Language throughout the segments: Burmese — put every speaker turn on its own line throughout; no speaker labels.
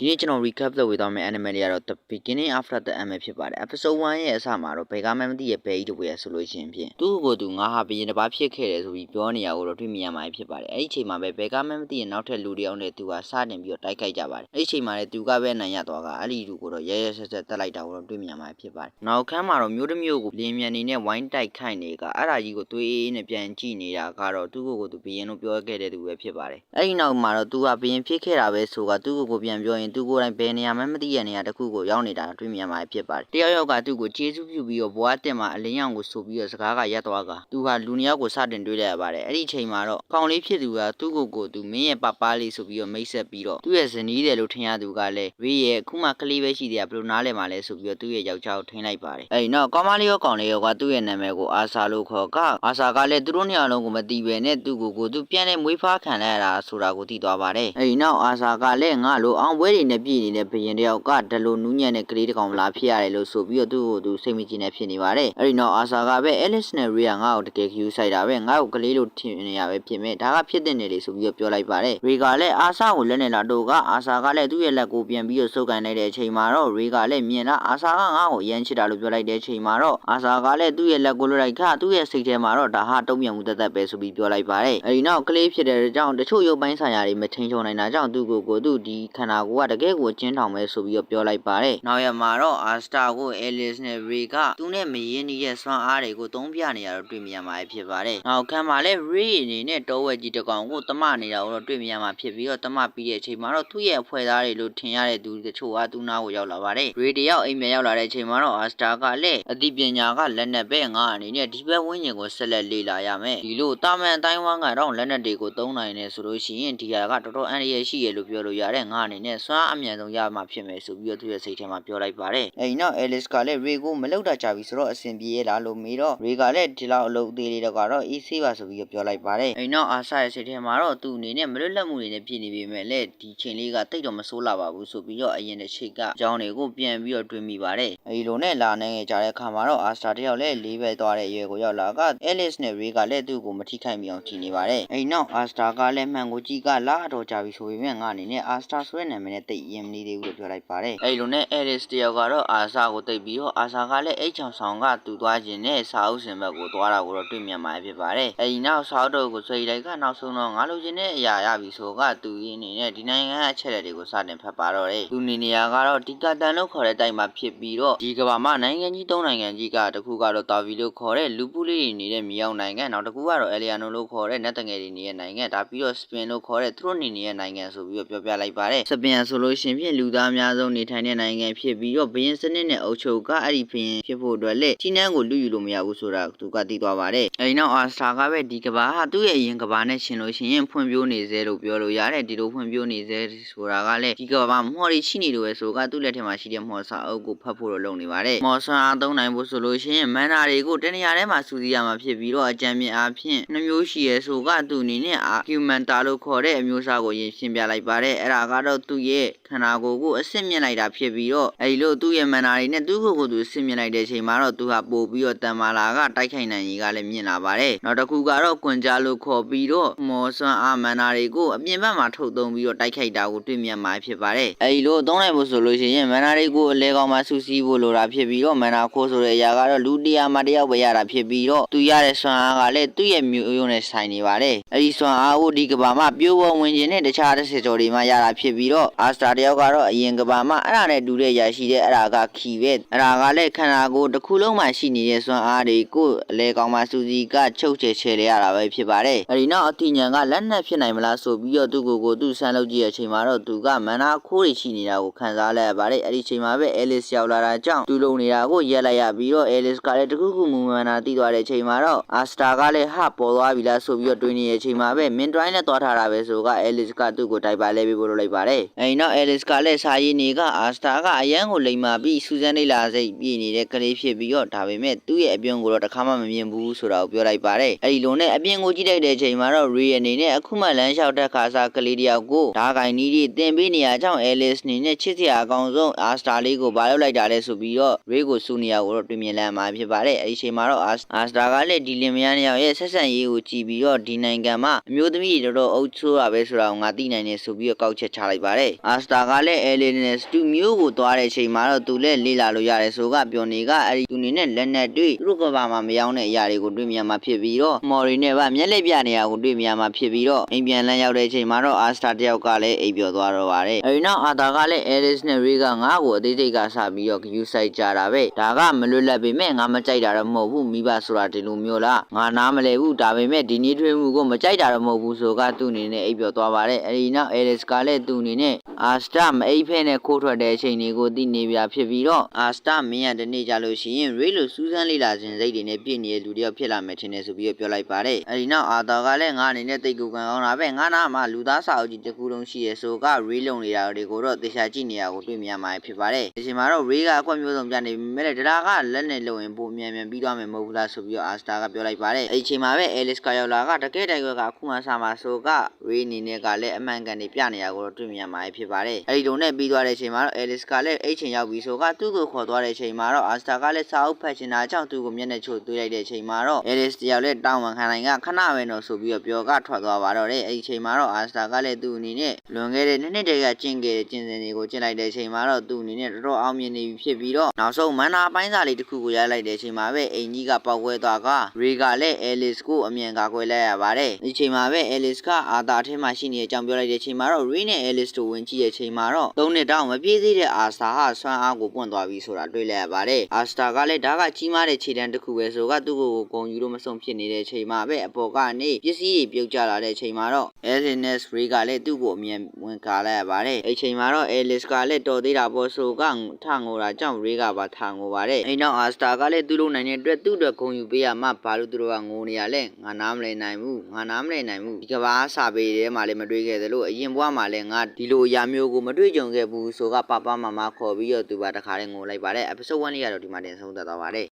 ဒီနေ့ကျွန်တော် recap လုပ်ဝေသွားမယ့် anime တွေကတော့ The Beginning After the End ပဲဖြစ်ပါတယ် episode 1ရဲ့အစမှာတော့ဘယ်ကမှမသိရဲ့ဘယ်ကြီးတပွဲဆိုလို့ရှိရင်ဖြင့်သူ့ကိုယ်သူငါဟာဘရင်တစ်ပါးဖြစ်ခဲ့တယ်ဆိုပြီးပြောနေရကိုတော့တွေ့မြင်ရမှာဖြစ်ပါတယ်အဲ့ဒီအချိန်မှာပဲဘယ်ကမှမသိရဲ့နောက်ထပ်လူတစ်ယောက်နဲ့သူကစတင်ပြီးတော့တိုက်ခိုက်ကြပါတယ်အဲ့ဒီအချိန်မှာလည်းသူကပဲနိုင်ရသွားကအဲ့ဒီလူကိုတော့ရဲရဲဆက်ဆက်တက်လိုက်တာကိုတော့တွေ့မြင်ရမှာဖြစ်ပါတယ်နောက်ခန်းမှာတော့မျိုးတစ်မျိုးကိုလင်းမြန်နေနဲ့ဝိုင်းတိုက်ခိုက်နေကအဲ့ဒါကြီးကိုသွေးအေးနဲ့ပြန်ကြည့်နေတာကတော့သူ့ကိုယ်ကိုသူဘရင်လို့ပြောခဲ့တဲ့သူပဲဖြစ်ပါတယ်အဲ့ဒီနောက်မှာတော့သူကဘရင်ဖြစ်ခဲ့တာပဲဆိုကသူ့ကိုယ်ကိုပြန်ပြောရင်သူကိုယ်တိုင်ဘယ်နေရာမှမသိတဲ့နေရာတစ်ခုကိုရောက်နေတာတွေ့မြင်မှာဖြစ်ပါတယ်တယောက်ယောက်ကသူ့ကိုကျေးဇူးပြုပြီးတော့ဘွားတင်မှာအလင်းရောင်ကိုဆိုပြီးတော့စကားကရက်သွားကသူဟာလူနှစ်ယောက်ကိုစတင်တွေ့လိုက်ရပါတယ်အဲ့ဒီအချိန်မှာတော့ကောင်လေးဖြစ်သူကသူ့ကိုယ်ကိုသူမင်းရဲ့ပပလေးဆိုပြီးတော့မိတ်ဆက်ပြီးတော့သူ့ရဲ့ဇနီးတယ်လို့ထင်ရသူကလည်းရေးရဲ့အခုမှကလေးပဲရှိသေးတာဘယ်လိုနားလဲမှာလဲဆိုပြီးတော့သူ့ရဲ့ယောက်ျားကိုထိန်းလိုက်ပါတယ်အဲ့ဒီနောက်ကောင်မလေးရောကောင်လေးရောကသူ့ရဲ့နာမည်ကိုအာဆာလို့ခေါ်ကအာဆာကလည်းသူတို့နှစ်ယောက်လုံးကိုမတီးပဲနဲ့သူ့ကိုယ်ကိုသူပြန်လဲမွေးဖားခံလိုက်ရတာဆိုတာကိုသိသွားပါတယ်အဲ့ဒီနောက်အာဆာကလည်းငါလိုအောင်ပွဲတွေနဲ့ပြည်နေတဲ့ဘရင်တယောက်ကဒလိုနူးညံ့တဲ့ကလေးတစ်ကောင်လာဖြစ်ရတယ်လို့ဆိုပြီးတော့သူ့ကိုသူစိတ်မကြည်နဲ့ဖြစ်နေပါတယ်အဲ့ဒီနောက်အာဆာကပဲ Alice နဲ့ Ria ငါ့ကိုတကယ် queue ဆိုင်တာပဲငါ့ကိုကလေးလို့ထင်နေရပဲဖြစ်မဲ့ဒါကဖြစ်တဲ့နေလေဆိုပြီးတော့ပြောလိုက်ပါတယ် Ria ကလည်းအာဆာကိုလက်နဲ့လာတော့ကအာဆာကလည်းသူ့ရဲ့လက်ကိုပြန်ပြီးတော့စုပ်ကန်လိုက်တဲ့အချိန်မှာတော့ Ria ကလည်းမြင်လာအာဆာကငါ့ကိုရမ်းချစ်တာလို့ပြောလိုက်တဲ့အချိန်မှာတော့အာဆာကလည်းသူ့ရဲ့လက်ကိုလွတ်လိုက်ခသူ့ရဲ့စိတ်ထဲမှာတော့ဒါဟာတုံ့ပြန်မှုတက်တက်ပဲဆိုပြီးပြောလိုက်ပါတယ်အဲ့ဒီနောက်ကလေးဖြစ်တဲ့အကြောင်းတချို့ရုပ်ပိုင်းဆိုင်ရာတွေမထိန်ချုံနိုင်တာကြောင့်သူ့ကိုယ်ကိုသူ့ဒီခန္ဓာကိုယ်ကတကယ်ကိုကျင်းထောင်ပဲဆိုပြီးတော့ပြောလိုက်ပါတယ်နောက်ရမှာတော့အာစတာကို Alice နဲ့ Ray ကသူနဲ့မရင်းနေတဲ့စွမ်းအားတွေကိုသုံးပြနေရတော့တွေ့မြင်ရမှာဖြစ်ပါတယ်နောက်ခံမှာလည်း Ray အနေနဲ့တောဝက်ကြီးတစ်ကောင်ကိုတမနေတာကိုတော့တွေ့မြင်ရမှာဖြစ်ပြီးတော့တမပြီးတဲ့အချိန်မှာတော့သူ့ရဲ့အဖွဲ့သားတွေလို့ထင်ရတဲ့သူတချို့ကသူ့နားကိုရောက်လာပါတယ် Ray တယောက်အိမ်ပြန်ရောက်လာတဲ့အချိန်မှာတော့အာစတာကလည်းအသိပညာကလက်နက်ပဲငါအနေနဲ့ဒီဘက်ဝင်းကျင်ကိုဆက်လက်လေ့လာရမယ်ဒီလိုတာမန်အတိုင်းဝမ်းကတော့လက်နက်တွေကိုသုံးနိုင်နေဆိုလို့ရှိရင်ဒီဟာကတော်တော်အန္တရာယ်ရှိရလို့ပြောလို့ရတဲ့ငါအနေနဲ့စွမ်းအမြန်ဆုံးရမှာဖြစ်မယ်ဆိုပြီးတော့သူ့ရဲ့စိတ်ထဲမှာပြောလိုက်ပါတယ်အဲဒီနောက် Alice ကလည်း Ray ကိုမလောက်တာကြပြီဆိုတော့အဆင်ပြေရလားလို့မေးတော့ Ray ကလည်းဒီလောက်အလုပ်သေးလေးတော့ကတော့ easy ပါဆိုပြီးတော့ပြောလိုက်ပါတယ်အဲဒီနောက်အာဆာရဲ့စိတ်ထဲမှာတော့သူ့အနေနဲ့မလွတ်လပ်မှုတွေနဲ့ပြည်နေပေမဲ့လည်းဒီချိန်လေးကတိတ်တော့မဆိုးလာပါဘူးဆိုပြီးတော့အရင်တစ်ချိန်ကအကြောင်းတွေကိုပြန်ပြီးတော့တွေးမိပါတယ်အဲဒီလိုနဲ့လာနေကြတဲ့အခါမှာတော့အာစတာတယောက်လည်းလေးပဲသွားတဲ့အရွယ်ကိုရောက်လာက Alice နဲ့ Ray ကလည်းသူ့ကိုမထိခိုက်မိအောင်ကြည့်နေပါတယ်အဲဒီနောက်အာစတာကလည်းမှန်ကိုကြီးကလာတော့ကြပြီဆိုပေမဲ့ငါအနေနဲ့အာစတာဆိုတဲ့နာမည်နဲ့တိတ်ရင်မနေသေးဘူးလို့ပြောလိုက်ပါတယ်အဲဒီလိုနဲ့ Alice တယောက်ကတော့အာဆာကိုတိတ်ပြီးတော့အာဆာကလည်းအိတ်ချောင်ဆောင်ကတူသွားခြင်းနဲ့စာအုပ်စင်ဘက်ကိုသွားတာကိုတော့တွေ့မြင်မှာဖြစ်ပါတယ်အဲဒီနောက်စာအုပ်တော့ကိုဆွေးလိုက်ကနောက်ဆုံးတော့ငါလိုချင်တဲ့အရာရပြီဆိုကသူရင်းနေနဲ့ဒီနိုင်ငံအချက်လက်တွေကိုစတင်ဖတ်ပါတော့တယ်သူနေနေရာကတော့ဒီကတန်လို့ခေါ်တဲ့တိုင်မှာဖြစ်ပြီးတော့ဒီကဘာမှာနိုင်ငံကြီးသုံးနိုင်ငံကြီးကတခုကတော့တာဗီလို့ခေါ်တဲ့လူပူလေးတွေနေတဲ့မြေအောင်နိုင်ငံနောက်တစ်ခုကတော့အယ်လီယာနိုလို့ခေါ်တဲ့နတ်တငယ်တွေနေတဲ့နိုင်ငံဒါပြီးတော့စပင်လို့ခေါ်တဲ့သူတို့နေနေတဲ့နိုင်ငံဆိုပြီးတော့ပြောပြလိုက်ပါတယ်စပင်ဆိုလို့ရှင်ဖြင့်လူသားအများဆုံးနေထိုင်တဲ့နိုင်ငံဖြစ်ပြီးတော့ဘရင်စနစ်နဲ့အုပ်ချုပ်ကအဲ့ဒီဘရင်ဖြစ်ဖို့အတွက်လက်ချင်းနှန်းကိုလူယူလို့မရဘူးဆိုတာသူကသိသွားပါတယ်အဲဒီနောက်အာစတာကပဲဒီကဘာဟာသူ့ရဲ့အရင်ကဘာနဲ့ရှင်လို့ရှိရင်ဖွံ့ဖြိုးနေစေလို့ပြောလို့ရတယ်ဒီလိုဖွံ့ဖြိုးနေစေဆိုတာကလည်းဒီကဘာမှာမော်ရီရှိနေလို့ပဲဆိုကသူ့လက်ထက်မှာရှိတဲ့မော်စာအုပ်ကိုဖတ်ဖို့တော့လုပ်နေပါတယ်မော်ဆန်အားသုံးနိုင်ဖို့ဆိုလို့ရှိရင်မန်နာတွေကိုတနေရာထဲမှာစူးစီးရမှာဖြစ်ပြီးတော့အကြံမြင်အားဖြင့်နှမျိုးရှိရဲဆိုကသူ့အနေနဲ့အာကျူမန်တာလို့ခေါ်တဲ့အမျိုးအစားကိုရင်ရှင်းပြလိုက်ပါတယ်အဲ့ဒါကတော့သူ့ရဲ့ခန္ဓာကိုယ်ကိုအစ်စ်မြင့်လိုက်တာဖြစ်ပြီးတော့အဲဒီလိုသူ့ရဲ့မန်နာတွေနဲ့သူ့ကိုယ်ကိုသူအစ်စ်မြင့်လိုက်တဲ့အချိန်မှာတော့သူဟာပို့ပြီးတော့တန်မာလာကတိုက်ခိုက်နိုင်ကြီးကလည်းမြင့်လာပါတယ်နောက်တစ်ခုကတော့ကွန်ဂျာလို့ခေါ်ပြီးတော့မော်ဆွမ်းအာမန်နာတွေကိုအပြင်ဘက်မှာထုတ်သုံးပြီးတော့တိုက်ခိုက်တာကိုတွေ့မြင်မှာဖြစ်ပါတယ်အဲဒီလိုသုံးနိုင်ဖို့ဆိုလို့ရှိရင်မန်နာတွေကိုအလဲကောင်မှာစူးစီးဖို့လိုတာဖြစ်ပြီးတော့မန်နာခိုးဆိုတဲ့အရာကတော့လူတရားမှာတယောက်ပဲရတာဖြစ်ပြီးတော့သူရတဲ့ဆွမ်းအားကလည်းသူ့ရဲ့မျိုးရိုးနဲ့ဆိုင်နေပါတယ်အဲဒီဆွမ်းအားကိုဒီကဘာမှာပြိုးပေါ်ဝင်ခြင်းနဲ့တခြားတစ်ဆက်ကျော်တွေမှာရတာဖြစ်ပြီးတော့အာစတာတယောက်ကတော့အရင်ကဘာမှာအဲ့ဒါနဲ့တူတဲ့ရရှိတဲ့အဲ့ဒါကခီပဲအဲ့ဒါကလည်းခန္ဓာကိုယ်တစ်ခုလုံးမှာရှိနေတဲ့စွမ်းအားတွေကိုအလဲကောင်မှာစူစီကချုပ်ချယ်ချယ်လေရတာပဲဖြစ်ပါတယ်အဲ့ဒီနောက်အတိညာကလက်နက်ဖြစ်နိုင်မလားဆိုပြီးတော့သူ့ကိုယ်ကိုသူ့ဆန်းလုပ်ကြည့်တဲ့အချိန်မှာတော့သူကမန္နာခိုးတွေရှိနေတာကိုခံစားလိုက်ရပါတယ်အဲ့ဒီအချိန်မှာပဲအဲလစ်ရောက်လာတာကြောင့်သူလုံနေတာကိုရက်လိုက်ရပြီးတော့အဲလစ်ကလည်းတခုခုမူမန္နာတီးသွားတဲ့အချိန်မှာတော့အာစတာကလည်းဟာပေါ်သွားပြီလားဆိုပြီးတော့တွေးနေတဲ့အချိန်မှာပဲမင်ဒရိုင်းနဲ့သွားထားတာပဲဆိုကအဲလစ်ကသူ့ကိုတိုက်ပါလဲပြီးပို့လုပ်လိုက်ပါတယ်အဲ့ဒီနောက်အဲလစ်ကလည်းစာရင်းနေကအာစတာကအရန်ကိုလိမ်မာပြီးစူဇန်နေလာစိတ်ပြည့်နေတဲ့ကလေးဖြစ်ပြီးတော့ဒါပေမဲ့သူ့ရဲ့အပြုံးကိုတော့တခါမှမမြင်ဘူးဆိုတာကိုပြောလိုက်ပါတယ်အဲ့ဒီလိုနဲ့အပြင်ကိုကြည့်လိုက်တဲ့အချိန်မှာတော့ Ray အနေနဲ့အခုမှလမ်းလျှောက်တဲ့ခါစားကလေးတယောက်ကိုဓာကိုင်နီးကြီးတင်ပေးနေရကြောင်း Alice အနေနဲ့ချစ်စရာအကောင်ဆုံး Asta လေးကိုဘာလုပ်လိုက်တာလဲဆိုပြီးတော့ Ray ကိုစူနေရကိုတော့တွေ့မြင်လမ်းမှာဖြစ်ပါတယ်အဲ့ဒီအချိန်မှာတော့ Asta ကလည်းဒီလင်မယားနှစ်ယောက်ရဲ့ဆက်ဆံရေးကိုကြည့်ပြီးတော့ဒီနိုင်ငံမှာအမျိုးသမီးတွေတော်တော်အုပ်ဆိုးတာပဲဆိုတာကိုငါသိနိုင်နေဆိုပြီးတော့ကောက်ချက်ချလိုက်ပါတယ်အာစတာကလည်းအဲလီနဲ့စတူမျိုးကိုသွားတဲ့အချိန်မှာတော့သူလည်းလေးလာလို့ရတယ်ဆိုကပြောနေကအဲ့ဒီသူနေနဲ့လက်နဲ့တွေ့သူတို့ကဘာမှမရောက်တဲ့အရာတွေကိုတွေ့မြင်မှာဖြစ်ပြီးတော့မော်ရီနဲ့ဗမျက်လက်ပြနေရကိုတွေ့မြင်မှာဖြစ်ပြီးတော့အိမ်ပြန်လန်းရောက်တဲ့အချိန်မှာတော့အာစတာတယောက်ကလည်းအိပ်ပျော်သွားတော့ပါတယ်အဲဒီနောက်အာတာကလည်းအဲလစ်နဲ့ရီကငါ့ကိုအသေးစိတ်ကစပြီးတော့ဂယူဆိုင်ကြတာပဲဒါကမလွတ်လပ်ပေမဲ့ငါမကြိုက်တာတော့မဟုတ်ဘူးမိဘဆိုတာဒီလိုမျိုးလားငါနားမလဲဘူးဒါပေမဲ့ဒီနေ့ထွေးမှုကိုမကြိုက်တာတော့မဟုတ်ဘူးဆိုကသူ့အနေနဲ့အိပ်ပျော်သွားပါတယ်အဲဒီနောက်အဲလစ်ကလည်းသူ့အနေနဲ့အာစတာမအိပ်ဖဲနဲ့ခိုးထွက်တဲ့အချိန်တွေကိုသိနေပြဖြစ်ပြီးတော့အာစတာမင်းရတနေ့ကြလို့ရှိရင်ရေးလို့စူးစမ်းလေးလာခြင်းစိတ်တွေနဲ့ပြည့်နေတဲ့လူတယောက်ဖြစ်လာမယ်ထင်တယ်ဆိုပြီးတော့ပြောလိုက်ပါတယ်အဲဒီနောက်အာတာကလည်းငါအနေနဲ့တိတ်ကူကန်ကောင်းတာပဲငါနာမှာလူသားစာအုပ်ကြီးတစ်ခုလုံးရှိရဲဆိုကရေးလုံနေတာတွေကိုတော့တေချာကြည့်နေရကိုတွေ့မြင်ရမှာဖြစ်ပါတယ်ဒီချိန်မှာတော့ရေးကအခွင့်မျိုးစုံပြနေပေမဲ့လည်းဒရာကလက်နဲ့လုံရင်ပိုမြန်မြန်ပြီးသွားမယ်မဟုတ်ဘူးလားဆိုပြီးတော့အာစတာကပြောလိုက်ပါတယ်အဲဒီချိန်မှာပဲအဲလစ်ကရောက်လာကတကယ်တိုင်ခွက်ကအခုမှစမှာဆိုကရေးအနေနဲ့ကလည်းအမှန်ကန်နေပြနေရကိုတော့တွေ့မြင်ရမှာဖြစ်ပါတယ်အဲဒီတုန်းနဲ့ပြီးသွားတဲ့အချိန်မှာတော့အဲလစ်ကလည်းအဲ့ချိန်ရောက်ပြီဆိုကသူ့ကိုခေါ်သွားတဲ့အချိန်မှာတော့အာစတာကလည်းစာအုပ်ဖတ်ချင်တာကြောင့်သူ့ကိုမျက်နှာချို့သွေးလိုက်တဲ့အချိန်မှာတော့အဲလစ်တယောက်လည်းတောင်းပန်ခံနိုင်ကခဏပဲတော့ဆိုပြီးတော့ပြောကထွက်သွားပါတော့တယ်အဲ့ဒီချိန်မှာတော့အာစတာကလည်းသူ့အနေနဲ့လွန်ခဲ့တဲ့နှစ်နှစ်တည်းကကျင့်ခဲ့တဲ့ကျင့်စဉ်တွေကိုကျင့်လိုက်တဲ့အချိန်မှာတော့သူ့အနေနဲ့တော်တော်အောင်မြင်နေပြီဖြစ်ပြီးတော့နောက်ဆုံးမန်နာပိုင်းစာလေးတစ်ခုကိုရလိုက်တဲ့အချိန်မှာပဲအိမ်ကြီးကပေါက်ကွဲသွားကရေကလည်းအဲလစ်ကိုအမြန်ကာကွယ်လိုက်ရပါတယ်ဒီချိန်မှာပဲအဲလစ်ကအာတာအထက်မှာရှိနေတဲ့အကြောင်းပြောလိုက်တဲ့အချိန်မှာတော့ရေနဲ့အဲလစ်တို့ဝင်ကြည့်တဲ့အချိန်မှာတော့သုံးနှစ်တောင်မပြည့်သေးတဲ့အာစာဟာဆွမ်းအားကိုပွင့်သွားပြီဆိုတာတွေ့လိုက်ရပါတယ်အာစတာကလည်းဒါကကြီးမားတဲ့ခြေတန်းတစ်ခုပဲဆိုကသူ့ကိုယ်ကိုဂုံယူလို့မဆုံးဖြစ်နေတဲ့အချိန်မှာပဲအပေါ်ကနေပစ္စည်းတွေပြုတ်ကျလာတဲ့အချိန်မှာတော့ Elines Ray ကလည်းသူ့ကိုအမြင်ဝင်ကားလိုက်ရပါတယ်အဲ့ချိန်မှာတော့ Alice ကလည်းတော်သေးတာပေါ့ဆိုကထငိုတာကြောင့် Ray ကပါထငိုပါတယ်အဲ့နောက် Asta ကလည်းသူ့လိုနိုင်တဲ့အတွက်သူ့အတွက်ဂုံယူပေးရမှဘာလို့သူတို့ကငိုနေရလဲငါနားမလည်နိုင်ဘူးငါနားမလည်နိုင်ဘူးဒီကဘာစာပေထဲမှာလည်းမတွေ့ခဲ့သလိုအရင်ဘဝမှာလည်းငါဒီလိုအရာမျိုးကိုမတွေ့ကြုံခဲ့ဘူးဆိုကပပမမခေါ်ပြီးတော့သူပါတခါလေးငိုလိုက်ပါတယ် episode 1လေးကတော့ဒီမှာတင်ဆုံးသက်သွားပါတယ်